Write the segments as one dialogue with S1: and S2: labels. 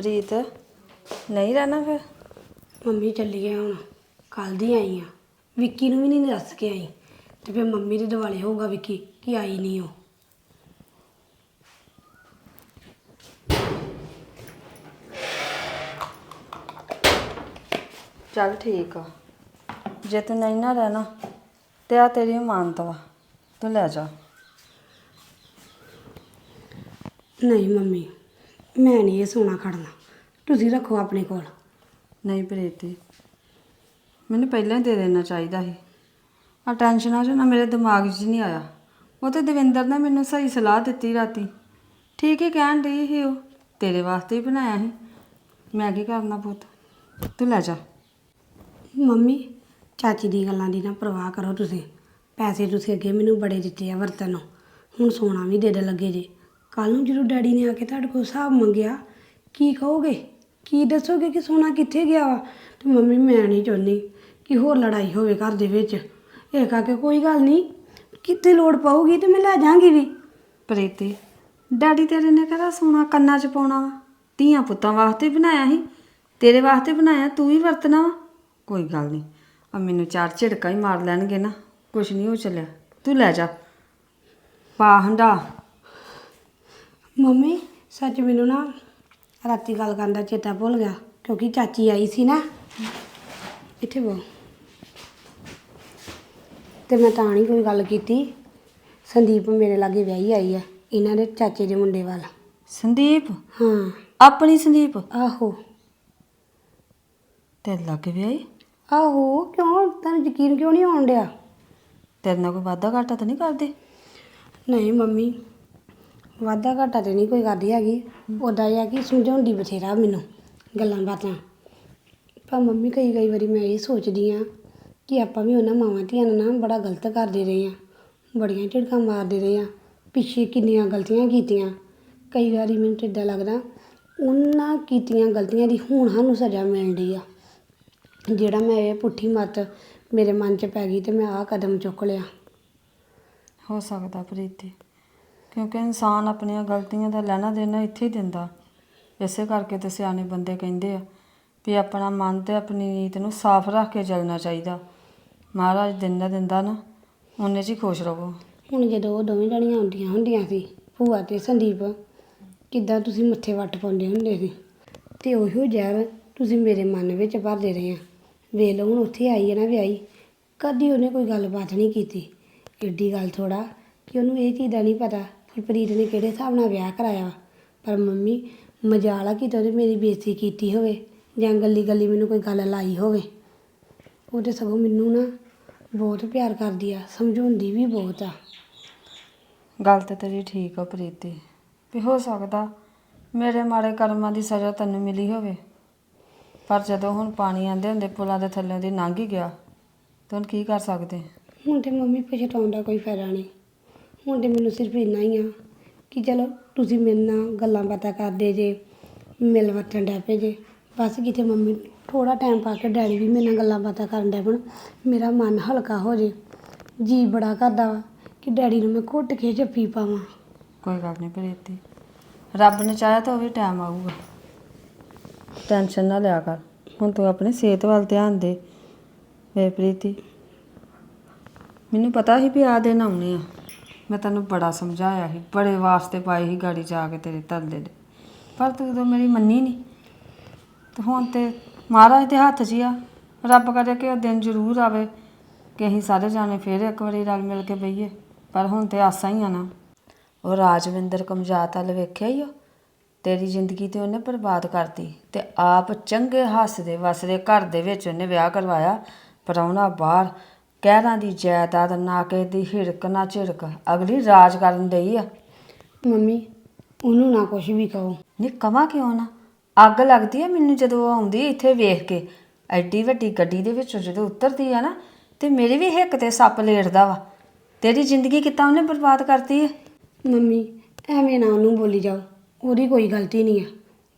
S1: ਪ੍ਰੀਤ ਨਹੀਂ ਰਹਿਣਾ ਫਿਰ?
S2: ਮੰਮੀ ਚੱਲੀ ਗਏ ਹੁਣ ਕੱਲ ਦੀ ਆਈ ਆ। ਵਿੱਕੀ ਨੂੰ ਵੀ ਨਹੀਂ ਦੱਸ ਕੇ ਆਈ। ਤੇ ਫਿਰ ਮੰਮੀ ਦੇ ਦਿਵਾਲੇ ਹੋਊਗਾ ਵਿੱਕੀ ਕਿ ਆਈ ਨਹੀਂ ਉਹ।
S1: ਚੱਲ ਠੀਕ ਆ। ਜੇ ਤੂੰ ਨਹੀਂ ਨਾ ਰਹਿਣਾ ਤੇ ਆ ਤੇਰੀ ਇਮਾਨਤ ਵਾ। ਤੂੰ ਲੈ ਜਾ।
S2: ਨਹੀਂ ਮੰਮੀ ਮੈਂ ਨਹੀਂ ਇਹ ਸੋਨਾ ਖੜਨਾ। ਤੁਸੀਂ ਰੱਖੋ ਆਪਣੇ ਕੋਲ।
S1: ਨਹੀਂ ਪ੍ਰੀਤੀ ਮੈਨੂੰ ਪਹਿਲਾਂ ਹੀ ਦੇ ਦੇਣਾ ਚਾਹੀਦਾ ਸੀ। ਆ ਟੈਨਸ਼ਨਾਂ 'ਚ ਨਾ ਮੇਰੇ ਦਿਮਾਗ 'ਚ ਨਹੀਂ ਆਇਆ। ਉਹ ਤੇ ਦਵਿੰਦਰ ਨੇ ਮੈਨੂੰ ਸਹੀ ਸਲਾਹ ਦਿੱਤੀ ਰਾਤੀ। ਠੀਕ ਹੀ ਕਹਿਣ ਡਈ ਸੀ ਉਹ ਤੇਰੇ ਵਾਸਤੇ ਹੀ ਬਣਾਇਆ ਸੀ। ਮੈਂ ਕੀ ਕਰਨਾ ਪੁੱਤ? ਤੂੰ ਲੈ ਜਾ।
S2: ਮੰਮੀ ਚਾਚੀ ਦੀ ਗੱਲਾਂ ਦੀ ਨਾ ਪਰਵਾਹ ਕਰੋ ਤੁਸੀਂ। ਪੈਸੇ ਤੁਸੀਂ ਅੱਗੇ ਮੈਨੂੰ ਬੜੇ ਦਿੱਤੇ ਆ ਵਰਤਨ ਨੂੰ। ਹੁਣ ਸੋਨਾ ਵੀ ਦੇ ਦੇ ਲੱਗੇ ਜੇ। ਕੱਲ ਨੂੰ ਜਦੋਂ ਡੈਡੀ ਨੇ ਆ ਕੇ ਤੁਹਾਡੇ ਕੋਲ ਹਿਸਾਬ ਮੰਗਿਆ, ਕੀ ਕਹੋਗੇ? ਕੀ ਦੱਸੋਗੇ ਕਿ ਸੋਨਾ ਕਿੱਥੇ ਗਿਆ ਵਾ? ਤੇ ਮੰਮੀ, ਮੈਂ ਨਹੀਂ ਚਾਹੁੰਦੀ ਕਿ ਹੋਰ ਲੜਾਈ ਹੋਵੇ ਘਰ ਦੇ ਵਿੱਚ। ਇਹ ਕਹਾ ਕੇ ਕੋਈ ਗੱਲ ਨਹੀਂ ਕਿਤੇ ਲੋੜ ਪਊਗੀ ਤੇ ਮੈਂ ਲੈ ਜਾਾਂਗੀ ਵੀ।
S1: ਪ੍ਰੀਤੀ, ਡੈਡੀ ਤੇਰੇ ਨੇ ਕਿਹੜਾ ਸੋਨਾ ਕੰਨਾਂ 'ਚ ਪਾਉਣਾ ਵਾ? ਧੀਆਂ ਪੁੱਤਾਂ ਵਾਸਤੇ ਬਣਾਇਆ ਸੀ, ਤੇਰੇ ਵਾਸਤੇ ਬਣਾਇਆ, ਤੂੰ ਵੀ ਵਰਤਣਾ ਵਾ? ਕੋਈ ਗੱਲ ਨਹੀਂ, ਆ ਮੈਨੂੰ ਚਾਰ ਝਿੜਕਾਂ ਹੀ ਮਾਰ ਲੈਣਗੇ ਨਾ, ਕੁਛ ਨਹੀਂ ਹੋ ਚੱਲਿਆ। ਤੂੰ ਲੈ ਜਾ। ਪਾ ਹੰਡਾ।
S2: ਮੰਮੀ ਸੱਚ ਮੈਨੂੰ ਨਾ ਰਾਤੀ ਗੱਲ ਕਰਨ ਦਾ ਚੇਤਾ ਭੁੱਲ ਗਿਆ ਕਿਉਂਕਿ ਚਾਚੀ ਆਈ ਸੀ ਨਾ। ਇੱਥੇ ਬੋ ਤੇ ਮੈਂ ਤਾਂ ਨਹੀਂ ਕੋਈ ਗੱਲ ਕੀਤੀ। ਸੰਦੀਪ ਮੇਰੇ ਲਾਗੇ ਵਿਆਹੀ ਆਈ ਆ ਇਹਨਾਂ ਦੇ ਚਾਚੇ ਦੇ ਮੁੰਡੇ ਵੱਲ।
S1: ਸੰਦੀਪ?
S2: ਹਾਂ।
S1: ਆਪਣੀ ਸੰਦੀਪ?
S2: ਆਹੋ।
S1: ਤੇ ਲੱਗ ਵਿਆਹੀ?
S2: ਆਹੋ ਕਿਉਂ? ਤੁਹਾਨੂੰ ਯਕੀਨ ਕਿਉਂ ਨਹੀਂ ਆਉਣ ਡਿਆ?
S1: ਤੇਰੇ ਨਾਲ ਕੋਈ ਵਾਦਾ ਘਾਟਾ ਤਾਂ ਨਹੀਂ ਕਰਦੇ?
S2: ਨਹੀਂ ਮੰਮੀ ਵਾਧਾ ਘਾਟਾ ਤੇ ਨਹੀਂ ਕੋਈ ਕਰਦੀ ਹੈਗੀ। ਉਦਾਂ ਇਹ ਆ ਕਿ ਸਮਝਾਉਂਦੀ ਬਥੇਰਾ ਮੈਨੂੰ ਗੱਲਾਂ ਬਾਤਾਂ। ਪਰ ਮੰਮੀ ਕਈ ਕਈ ਵਾਰੀ ਮੈਂ ਇਹ ਸੋਚਦੀ ਆ ਕਿ ਆਪਾਂ ਵੀ ਉਹਨਾਂ ਮਾਵਾਂ ਧੀਆਂ ਨੂੰ ਨਾ ਬੜਾ ਗਲਤ ਕਰਦੇ ਰਹੇ ਆ ਬੜੀਆਂ ਝਿੜਕਾਂ ਮਾਰਦੇ ਰਹੇ ਆ ਪਿੱਛੇ ਕਿੰਨੀਆਂ ਗਲਤੀਆਂ ਕੀਤੀਆਂ। ਕਈ ਵਾਰੀ ਮੈਨੂੰ ਤਾਂ ਏਦਾਂ ਲੱਗਦਾ, ਉਹਨਾਂ ਕੀਤੀਆਂ ਗਲਤੀਆਂ ਦੀ ਹੁਣ ਸਾਨੂੰ ਸਜ਼ਾ ਮਿਲਦੀ ਆ। ਜਿਹੜਾ ਮੈਂ ਇਹ ਪੁੱਠੀ ਮੱਤ ਮੇਰੇ ਮਨ 'ਚ ਪੈ ਗਈ ਤੇ ਮੈਂ ਆਹ ਕਦਮ ਚੁੱਕ ਲਿਆ।
S1: ਹੋ ਸਕਦਾ ਪ੍ਰੀਤੀ। ਕਿਉਂਕਿ ਇਨਸਾਨ ਆਪਣੀਆਂ ਗਲਤੀਆਂ ਦਾ ਲੈਣਾ ਦੇਣਾ ਇੱਥੇ ਹੀ ਦਿੰਦਾ। ਇਸੇ ਕਰਕੇ ਤੇ ਸਿਆਣੇ ਬੰਦੇ ਕਹਿੰਦੇ ਆ ਵੀ ਆਪਣਾ ਮਨ ਤੇ ਆਪਣੀ ਨੀਤ ਨੂੰ ਸਾਫ਼ ਰੱਖ ਕੇ ਚੱਲਣਾ ਚਾਹੀਦਾ। ਮਹਾਰਾਜ ਦਿੰਦਾ ਦਿੰਦਾ ਨਾ ਉਹਨੇ 'ਚ ਹੀ ਖੁਸ਼ ਰਹੋ।
S2: ਹੁਣ ਜਦੋਂ ਉਹ ਦੋਵੇਂ ਜਣੀਆਂ ਆਉਂਦੀਆਂ ਹੁੰਦੀਆਂ ਸੀ, ਭੂਆ ਤੇ ਸੰਦੀਪ, ਕਿੱਦਾਂ ਤੁਸੀਂ ਮੱਥੇ ਵੱਟ ਪਾਉਂਦੇ ਹੁੰਦੇ ਸੀ? ਤੇ ਉਹੋ ਜ਼ਹਿਰ ਤੁਸੀਂ ਮੇਰੇ ਮਨ ਵਿੱਚ ਭਰਦੇ ਰਹੇ ਆ। ਵੇਖ ਲਓ, ਹੁਣ ਉੱਥੇ ਆਈ ਹੈ ਨਾ ਵਿਆਹੀ, ਕਦੀ ਉਹਨੇ ਕੋਈ ਗੱਲਬਾਤ ਨਹੀਂ ਕੀਤੀ। ਏਡੀ ਗੱਲ ਥੋੜਾ ਕਿ ਉਹਨੂੰ ਇਹ ਚੀਜ਼ ਦਾ ਨਹੀਂ ਪਤਾ ਕਿ ਪ੍ਰੀਤ ਨੇ ਕਿਹੜੇ ਹਿਸਾਬ ਨਾਲ ਵਿਆਹ ਕਰਾਇਆ ਵਾ। ਪਰ ਮੰਮੀ ਮਜਾਲਾ ਕਿ ਉਹਨੇ ਮੇਰੀ ਬੇਇੱਜ਼ਤੀ ਕੀਤੀ ਹੋਵੇ ਜਾਂ ਗੱਲੀ ਗੱਲੀ ਮੈਨੂੰ ਕੋਈ ਗੱਲ ਲਾਈ ਹੋਵੇ। ਉਹ ਤੇ ਸਗੋਂ ਮੈਨੂੰ ਨਾ ਬਹੁਤ ਪਿਆਰ ਕਰਦੀ ਆ ਸਮਝਾਉਂਦੀ ਵੀ ਬਹੁਤ ਆ।
S1: ਗੱਲ ਤੇ ਤੇਰੀ ਠੀਕ ਆ ਪ੍ਰੀਤੀ ਵੀ ਹੋ ਸਕਦਾ ਮੇਰੇ ਮਾੜੇ ਕਰਮਾਂ ਦੀ ਸਜ਼ਾ ਤੈਨੂੰ ਮਿਲੀ ਹੋਵੇ। ਪਰ ਜਦੋਂ ਹੁਣ ਪਾਣੀ ਆਂਦੇ ਹੁੰਦੇ ਪੁਲਾਂ ਦੇ ਥੱਲੇ ਦੀ ਲੰਘ ਹੀ ਗਿਆ ਤਾਂ ਕੀ ਕਰ ਸਕਦੇ?
S2: ਹੁਣ ਤੇ ਮੰਮੀ ਪਛਤਾਉਣ ਦਾ ਕੋਈ ਫਾਇਦਾ ਨਹੀਂ। ਹੁਣ ਤੇ ਮੈਨੂੰ ਸਿਰਫ ਇੰਨਾ ਹੀ ਆ ਕਿ ਚਲੋ ਤੁਸੀਂ ਮੇਰੇ ਨਾਲ ਗੱਲਾਂ ਬਾਤਾਂ ਕਰਦੇ ਜੇ, ਮਿਲ ਵਰਤਣ ਡੈ ਪਏ ਜੇ। ਬਸ ਕਿਤੇ ਮੰਮੀ ਥੋੜਾ ਟਾਈਮ ਪਾ ਕੇ ਡੈਡੀ ਵੀ ਮੇਰੇ ਨਾਲ ਗੱਲਾਂ ਬਾਤਾਂ ਕਰਨ ਡੈ ਪਣ, ਮੇਰਾ ਮਨ ਹਲਕਾ ਹੋ ਜੇ। ਜੀ ਬੜਾ ਕਰਦਾ ਵਾ ਕਿ ਡੈਡੀ ਨੂੰ ਮੈਂ ਘੁੱਟ ਕੇ ਜੱਫੀ ਪਾਵਾਂ।
S1: ਕੋਈ ਗੱਲ ਨਹੀਂ ਪ੍ਰੀਤੀ ਰੱਬ ਨੇ ਚਾਹਿਆ ਤਾਂ ਉਹ ਵੀ ਟਾਈਮ ਆਊਗਾ। ਟੈਨਸ਼ਨ ਨਾ ਲਿਆ ਕਰ। ਹੁਣ ਤੂੰ ਆਪਣੀ ਸਿਹਤ ਵੱਲ ਧਿਆਨ ਦੇ। ਵੇ ਪ੍ਰੀਤੀ, ਮੈਨੂੰ ਪਤਾ ਸੀ ਵੀ ਆ ਦਿਨ ਆਉਣੇ ਆ। ਮੈਂ ਤੈਨੂੰ ਬੜਾ ਸਮਝਾਇਆ ਸੀ, ਬੜੇ ਵਾਸਤੇ ਪਾਏ ਸੀ ਗਾੜੀ ਜਾ ਕੇ ਤੇਰੇ ਤਰਲੇ ਦੇ। ਪਰ ਤੂੰ ਉਦੋਂ ਮੇਰੀ ਮੰਨੀ ਨਹੀਂ ਤੇ ਹੁਣ ਤੇ ਮਹਾਰਾਜ ਦੇ ਹੱਥ 'ਚ ਹੀ ਆ। ਰੱਬ ਕਰੇ ਕਿ ਉਹ ਦਿਨ ਜ਼ਰੂਰ ਆਵੇ, ਕਿ ਅਸੀਂ ਸਾਰੇ ਜਾਣੇ ਫੇਰ ਇੱਕ ਵਾਰੀ ਰਲ ਮਿਲ ਕੇ ਬਈਏ। ਪਰ ਹੁਣ ਤੇ ਆਸਾਂ ਹੀ ਆ ਨਾ। ਉਹ ਰਾਜਵਿੰਦਰ ਕਮਜਾਤ ਵੱਲ ਵੇਖਿਆ ਹੀ ਉਹ? ਤੇਰੀ ਜ਼ਿੰਦਗੀ ਤੇ ਉਹਨੇ ਬਰਬਾਦ ਕਰਤੀ ਤੇ ਆਪ ਚੰਗੇ ਹੱਸਦੇ ਵਸਦੇ ਘਰ ਦੇ ਵਿੱਚ ਉਹਨੇ ਵਿਆਹ ਕਰਵਾਇਆ ਪਰਾਉਣਾ ਬਾਹਰ ਕਹਿਰਾਂ ਦੀ ਜਾਇਦਾਦ ਨਾ ਕਿਸੇ ਦੀ ਹਿੜਕ ਨਾ ਝਿੜਕ ਅਗਲੀ ਰਾਜ ਕਰਨ ਡਈ ਆ।
S2: ਮੰਮੀ ਉਹਨੂੰ ਨਾ ਕੁਝ ਵੀ ਕਹੋ।
S1: ਨਹੀਂ ਕਵਾਂ ਕਿਉਂ ਨਾ? ਅੱਗ ਲੱਗਦੀ ਆ ਮੈਨੂੰ ਜਦੋਂ ਉਹ ਆਉਂਦੀ ਇੱਥੇ ਵੇਖ ਕੇ। ਐਡੀ ਵੱਡੀ ਗੱਡੀ ਦੇ ਵਿੱਚੋਂ ਜਦੋਂ ਉਤਰਦੀ ਆ ਨਾ ਤੇ ਮੇਰੀ ਵੀ ਹਿੱਕ ਤੇ ਸੱਪ ਲੇਟਦਾ ਵਾ। ਤੇਰੀ ਜ਼ਿੰਦਗੀ ਕਿੱਦਾਂ ਉਹਨੇ ਬਰਬਾਦ ਕਰਤੀ ਹੈ
S2: ਮੰਮੀ ਐਵੇਂ ਨਾ ਉਹਨੂੰ ਬੋਲੀ ਜਾਓ। ਉਹਦੀ ਕੋਈ ਗਲਤੀ ਨਹੀਂ ਆ।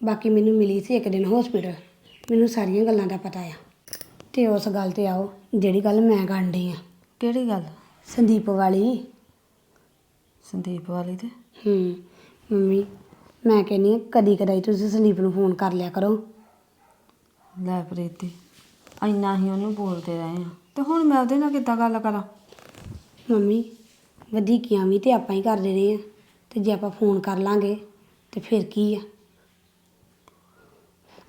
S2: ਬਾਕੀ ਮੈਨੂੰ ਮਿਲੀ ਸੀ ਇੱਕ ਦਿਨ ਹਸਪੀਟਲ ਮੈਨੂੰ ਸਾਰੀਆਂ ਗੱਲਾਂ ਦਾ ਪਤਾ ਆ। ਤੇ ਉਸ ਗੱਲ ਤੇ ਆਓ। ਜਿਹੜੀ ਗੱਲ ਮੈਂ ਕਰਨ ਡਈ ਆ।
S1: ਕਿਹੜੀ ਗੱਲ?
S2: ਸੰਦੀਪ ਵਾਲੀ।
S1: ਸੰਦੀਪ ਵਾਲੀ ਤੇ?
S2: ਹੂੰ ਮੰਮੀ ਮੈਂ ਕਹਿੰਨੀ ਕਦੀ ਕਦਾਈ ਤੁਸੀਂ ਸੰਦੀਪ ਨੂੰ ਫੋਨ ਕਰ ਲਿਆ ਕਰੋ।
S1: ਲੈ ਪ੍ਰੀਤੀ ਇੰਨਾ ਹੀ ਉਹਨੂੰ ਬੋਲਦੇ ਰਹੇ ਆ। ਤੇ ਹੁਣ ਮੈਂ ਉਹਦੇ ਨਾਲ ਕਿੱਦਾਂ ਗੱਲ ਕਰਾਂ?
S2: ਮੰਮੀ ਵਧੀਕੀਆਂ ਵੀ ਤੇ ਆਪਾਂ ਹੀ ਕਰਦੇ ਰਹੇ ਆ। ਤੇ ਜੇ ਆਪਾਂ ਫੋਨ ਕਰ ਲਾਂਗੇ ਤੇ ਫਿਰ ਕੀ ਆ?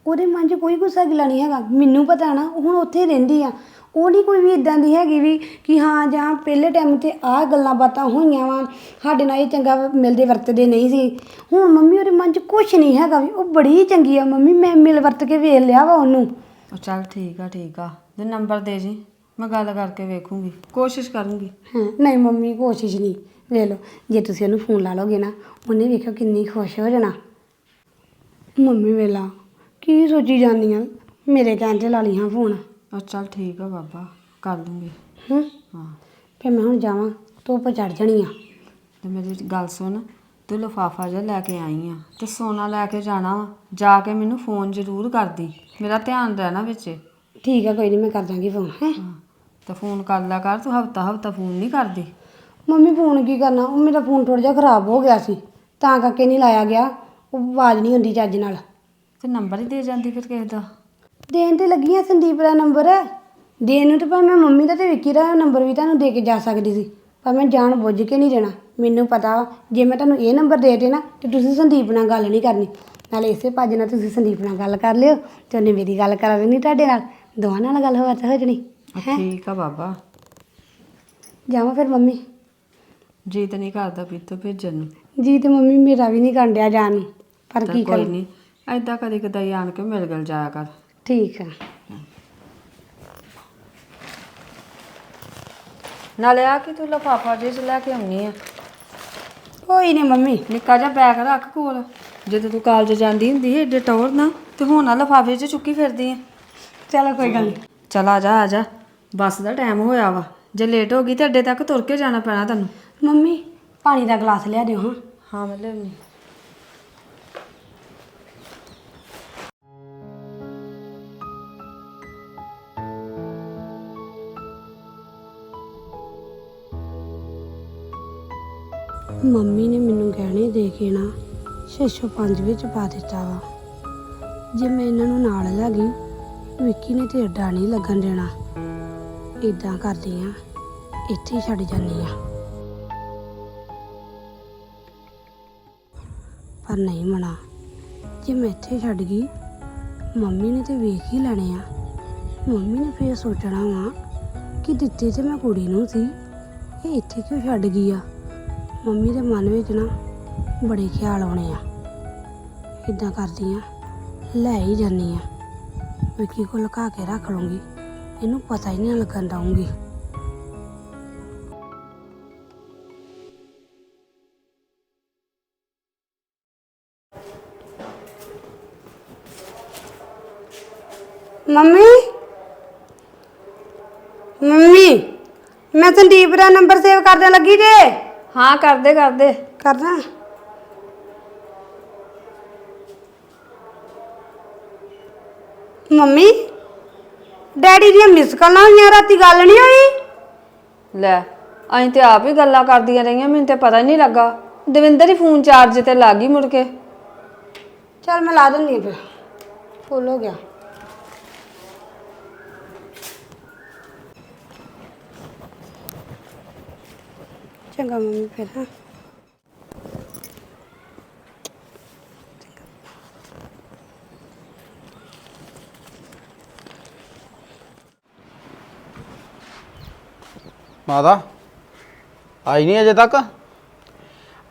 S2: ਉਹਦੇ ਮਨ 'ਚ ਕੋਈ ਗੁੱਸਾ ਗਿਲਾ ਨਹੀਂ ਹੈਗਾ। ਮੈਨੂੰ ਪਤਾ ਨਾ ਉਹ ਹੁਣ ਉੱਥੇ ਰਹਿੰਦੀ ਆ। ਉਹ ਨਹੀਂ ਕੋਈ ਵੀ ਇਦਾਂ ਦੀ ਹੈਗੀ ਵੀ ਕਿ ਹਾਂ ਜਾਂ ਪਹਿਲੇ ਟਾਈਮ ਤੇ ਆਹ ਗੱਲਾਂ ਬਾਤਾਂ ਹੋਈਆਂ ਵਾ ਸਾਡੇ ਨਾਲ ਇਹ ਚੰਗਾ ਮਿਲਦੇ ਵਰਤਦੇ ਨਹੀਂ ਸੀ। ਹੁਣ ਮੰਮੀ ਉਹਦੇ ਮਨ 'ਚ ਕੁਝ ਨਹੀਂ ਹੈਗਾ ਵੀ ਉਹ ਬੜੀ ਚੰਗੀ ਆ ਮੰਮੀ ਮੈਂ ਮਿਲ ਵਰਤ ਕੇ ਵੇਖ ਲਿਆ ਵਾ ਉਹਨੂੰ।
S1: ਉਹ ਚੱਲ ਠੀਕ ਆ ਠੀਕ ਆ। ਤੇ ਨੰਬਰ ਦੇ ਜੀ ਮੈਂ ਗੱਲ ਕਰਕੇ ਵੇਖੂੰਗੀ ਕੋਸ਼ਿਸ਼ ਕਰੂੰਗੀ।
S2: ਹਾਂ ਨਹੀਂ ਮੰਮੀ ਕੋਸ਼ਿਸ਼ ਨਹੀਂ। ਵੇਖ ਲਓ ਜੇ ਤੁਸੀਂ ਉਹਨੂੰ ਫੋਨ ਲਾ ਲੋਗੇ ਨਾ ਉਹਨੇ ਵੇਖਿਓ ਕਿੰਨੀ ਖੁਸ਼ ਹੋ ਜਾਣਾ। ਮੰਮੀ ਵੇਲਾ ਕੀ ਸੋਚੀ ਜਾਂਦੀਆਂ ਮੇਰੇ ਕਹਿਣ ਤੇ ਲਾ ਲਈ ਹਾਂ ਫੋਨ
S1: ਉਹ ਚੱਲ ਠੀਕ ਆ ਬਾਬਾ ਕਰ ਲੂੰਗੀ।
S2: ਹੂੰ?
S1: ਹਾਂ।
S2: ਫਿਰ ਮੈਂ ਹੁਣ ਜਾਵਾਂ ਧੁੱਪ ਚੜ ਜਾਣੀ ਆ।
S1: ਤੇ ਮੇਰੀ ਗੱਲ ਸੁਣ ਤੂੰ ਲਿਫਾਫਾ ਜਿਹਾ ਲੈ ਕੇ ਆਈ ਆ ਤੇ ਸੋਨਾ ਲੈ ਕੇ ਜਾਣਾ ਵਾ ਜਾ ਕੇ ਮੈਨੂੰ ਫੋਨ ਜ਼ਰੂਰ ਕਰਦੀ ਮੇਰਾ ਧਿਆਨ ਰਹਿਣਾ ਵਿੱਚ।
S2: ਠੀਕ ਆ ਕੋਈ ਨਹੀਂ ਮੈਂ ਕਰ ਦਾਂਗੀ ਫੋਨ ਹੈ?
S1: ਹਾਂ ਤੇ ਫੋਨ ਕਰ ਲਿਆ ਕਰ ਤੂੰ ਹਫਤਾ ਹਫਤਾ ਫੋਨ ਨਹੀਂ ਕਰਦੀ।
S2: ਮੰਮੀ ਫੋਨ ਕੀ ਕਰਨਾ? ਉਹ ਮੇਰਾ ਫੋਨ ਥੋੜਾ ਜਿਹਾ ਖਰਾਬ ਹੋ ਗਿਆ ਸੀ ਤਾਂ ਕਰਕੇ ਨਹੀਂ ਲਾਇਆ ਗਿਆ ਉਹ ਆਵਾਜ਼ ਨਹੀਂ ਹੁੰਦੀ ਚੱਜ ਨਾਲ।
S1: ਤੇ ਨੰਬਰ ਹੀ ਦੇ ਜਾਂਦੀ ਫਿਰ ਕਿਸੇ ਦਾ।
S2: ਦੇਣ ਤੇ ਲੱਗੀ ਸੰਦੀਪ ਦਾ ਨੰਬਰ ਦੇਣ ਨੂੰ ਤੇ ਪਰ ਮੈਂ ਮੰਮੀ ਦਾ ਤੇ ਵਿੱਕੀ ਦਾ ਨੰਬਰ ਵੀ ਤੁਹਾਨੂੰ ਦੇ ਕੇ ਜਾ ਸਕਦੀ ਸੀ ਪਰ ਮੈਂ ਜਾਣ ਬੁੱਝ ਕੇ ਨਹੀਂ ਦੇਣਾ। ਮੈਨੂੰ ਪਤਾ ਵਾ ਜੇ ਮੈਂ ਤੁਹਾਨੂੰ ਇਹ ਨੰਬਰ ਦੇ ਦੇਣਾ ਤੇ ਤੁਸੀਂ ਸੰਦੀਪ ਨਾਲ ਗੱਲ ਨਹੀਂ ਕਰਨੀ। ਨਾਲੇ ਇਸੇ ਭੱਜ ਨਾਲ ਤੁਸੀਂ ਸੰਦੀਪ ਨਾਲ ਗੱਲ ਕਰ ਲਿਓ ਤੇ ਉਹਨੇ ਮੇਰੀ ਗੱਲ ਕਰਾ ਦੇਣੀ ਤੁਹਾਡੇ ਨਾਲ। ਦੋਵਾਂ ਨਾਲ ਗੱਲ ਹੋ ਹੋ ਜਣੀ ਹੈ?
S1: ਠੀਕ ਆ ਬਾਬਾ।
S2: ਜਾਵਾਂ ਫਿਰ ਮੰਮੀ।
S1: ਜੀ ਤਾਂ ਨਹੀਂ ਕਰਦਾ ਪੀਤੋ ਭੇਜਣ ਨੂੰ।
S2: ਜੀ ਤੇ ਮੰਮੀ ਮੇਰਾ ਵੀ ਨਹੀਂ ਕਰਨ ਡਿਆ ਜਾਣ ਨੂੰ ਪਰ
S1: ਤਾਂ
S2: ਕੀ
S1: ਕੋਈ
S2: ਕਰਾਂ?
S1: ਨਹੀਂ ਐਦਾਂ ਕਦੇ ਕਦਾਈ ਆਣ ਕੇ ਮਿਲ ਗਿਲ ਜਾਇਆ ਕਰ।
S2: ਠੀਕ ਆ
S1: ਨਾਲੇ ਆ ਕਿ ਤੂੰ ਲਫਾਫਾ ਜਿਹਾ ਲੈ ਕੇ ਆਉਣੀ ਆ।
S2: ਕੋਈ ਨਹੀਂ ਮੰਮੀ
S1: ਨਿੱਕਾ ਜਿਹਾ ਬੈਗ ਰੱਖ ਕੋਲ। ਜਦੋਂ ਤੂੰ ਕਾਲਜ ਜਾਂਦੀ ਹੁੰਦੀ ਸੀ ਏਡੇ ਟੌਰ ਨਾ ਤੇ ਹੁਣ ਆ ਲਫਾਫੇ 'ਚ ਚੁੱਕੀ ਫਿਰਦੀ ਆ।
S2: ਚਲੋ ਕੋਈ ਗੱਲ ਨਹੀਂ
S1: ਚਲ ਆ ਜਾ ਆ ਜਾ। ਬੱਸ ਦਾ ਟਾਈਮ ਹੋਇਆ ਵਾ। ਜੇ ਲੇਟ ਹੋ ਗਈ ਤੇ ਅੱਡੇ ਤੱਕ ਤੁਰ ਕੇ ਜਾਣਾ ਪੈਣਾ ਤੈਨੂੰ।
S2: ਮੰਮੀ ਪਾਣੀ ਦਾ ਗਲਾਸ ਲਿਆ ਦਿਓ ਹਾਂ।
S1: ਹਾਂ ਮੈਂ ਲਿਆਉਣੀ।
S2: ਮੰਮੀ ਨੇ ਮੈਨੂੰ ਗਹਿਣੇ ਦੇ ਕੇ ਨਾ 605 ਵਿੱਚ ਪਾ ਦਿੱਤਾ ਵਾ। ਜੇ ਮੈਂ ਇਹਨਾਂ ਨੂੰ ਨਾਲ ਲੈ ਗਈ, ਵਿੱਕੀ ਨੇ ਤੇ ਅੱਡਾ ਨਹੀਂ ਲੱਗਣ ਦੇਣਾ। ਇਦਾਂ ਕਰਦੀ ਆ, ਇੱਥੇ ਹੀ ਛੱਡ ਜਾਂਦੀ ਆ। ਪਰ ਨਹੀਂ ਮਣਾ ਜੇ ਮੈਂ ਇੱਥੇ ਛੱਡ ਗਈ, ਮੰਮੀ ਨੇ ਤੇ ਵੇਖ ਹੀ ਲੈਣੇ ਆ। ਮੰਮੀ ਨੇ ਫੇਰ ਸੋਚਣਾ ਵਾ ਕਿ ਦਿੱਤੀ ਤੇ ਮੈਂ ਕੁੜੀ ਨੂੰ ਸੀ, ਇਹ ਇੱਥੇ ਕਿਉਂ ਛੱਡ ਗਈ ਆ? ਮੰਮੀ ਦੇ ਮਨ ਵਿੱਚ ਨਾ ਬੜੇ ਖਿਆਲ ਆਉਣੇ ਆ। ਇਦਾਂ ਕਰਦੀ ਆ, ਲੈ ਹੀ ਜਾਨੀ ਆ। ਵਿੱਕੀ ਕੋਲ ਲੁਕਾ ਕੇ ਰੱਖ ਲੂੰਗੀ ਇਹਨੂੰ ਪਤਾ ਹੀ ਨਹੀਂ ਲੱਗਣ ਦਊਂਗੀ। ਮੰਮੀ? ਮੰਮੀ, ਮੈਂ ਸੰਦੀਪ ਦਾ ਨੰਬਰ ਸੇਵ ਕਰਨ ਲੱਗੀ ਜੇ।
S1: ਹਾਂ ਕਰਦੇ ਕਰਦੇ।
S2: ਕਰਨਾ ਮੰਮੀ ਡੈਡੀ ਦੀਆਂ ਮਿਸ ਕਾਲਾਂ ਹੋਈਆਂ ਰਾਤੀ ਗੱਲ ਨਹੀਂ ਹੋਈ?
S1: ਲੈ ਅਸੀਂ ਤੇ ਆਪ ਹੀ ਗੱਲਾਂ ਕਰਦੀਆਂ ਰਹੀਆਂ ਮੈਨੂੰ ਤੇ ਪਤਾ ਹੀ ਨਹੀਂ ਲੱਗਾ। ਦਵਿੰਦਰ ਹੀ ਫੋਨ ਚਾਰਜ ਤੇ ਲੱਗ ਗਈ ਮੁੜ ਕੇ।
S2: ਚਲ ਮੈਂ ਲਾ ਦਿੰਦੀ ਹਾਂ ਫਿਰ। ਫੁੱਲ ਹੋ ਗਿਆ। ਚੰਗਾ ਮੰਮੀ ਫਿਰ ਹਾਂ।
S3: ਮਾਤਾ ਆਈ ਨਹੀਂ ਅਜੇ ਤੱਕ?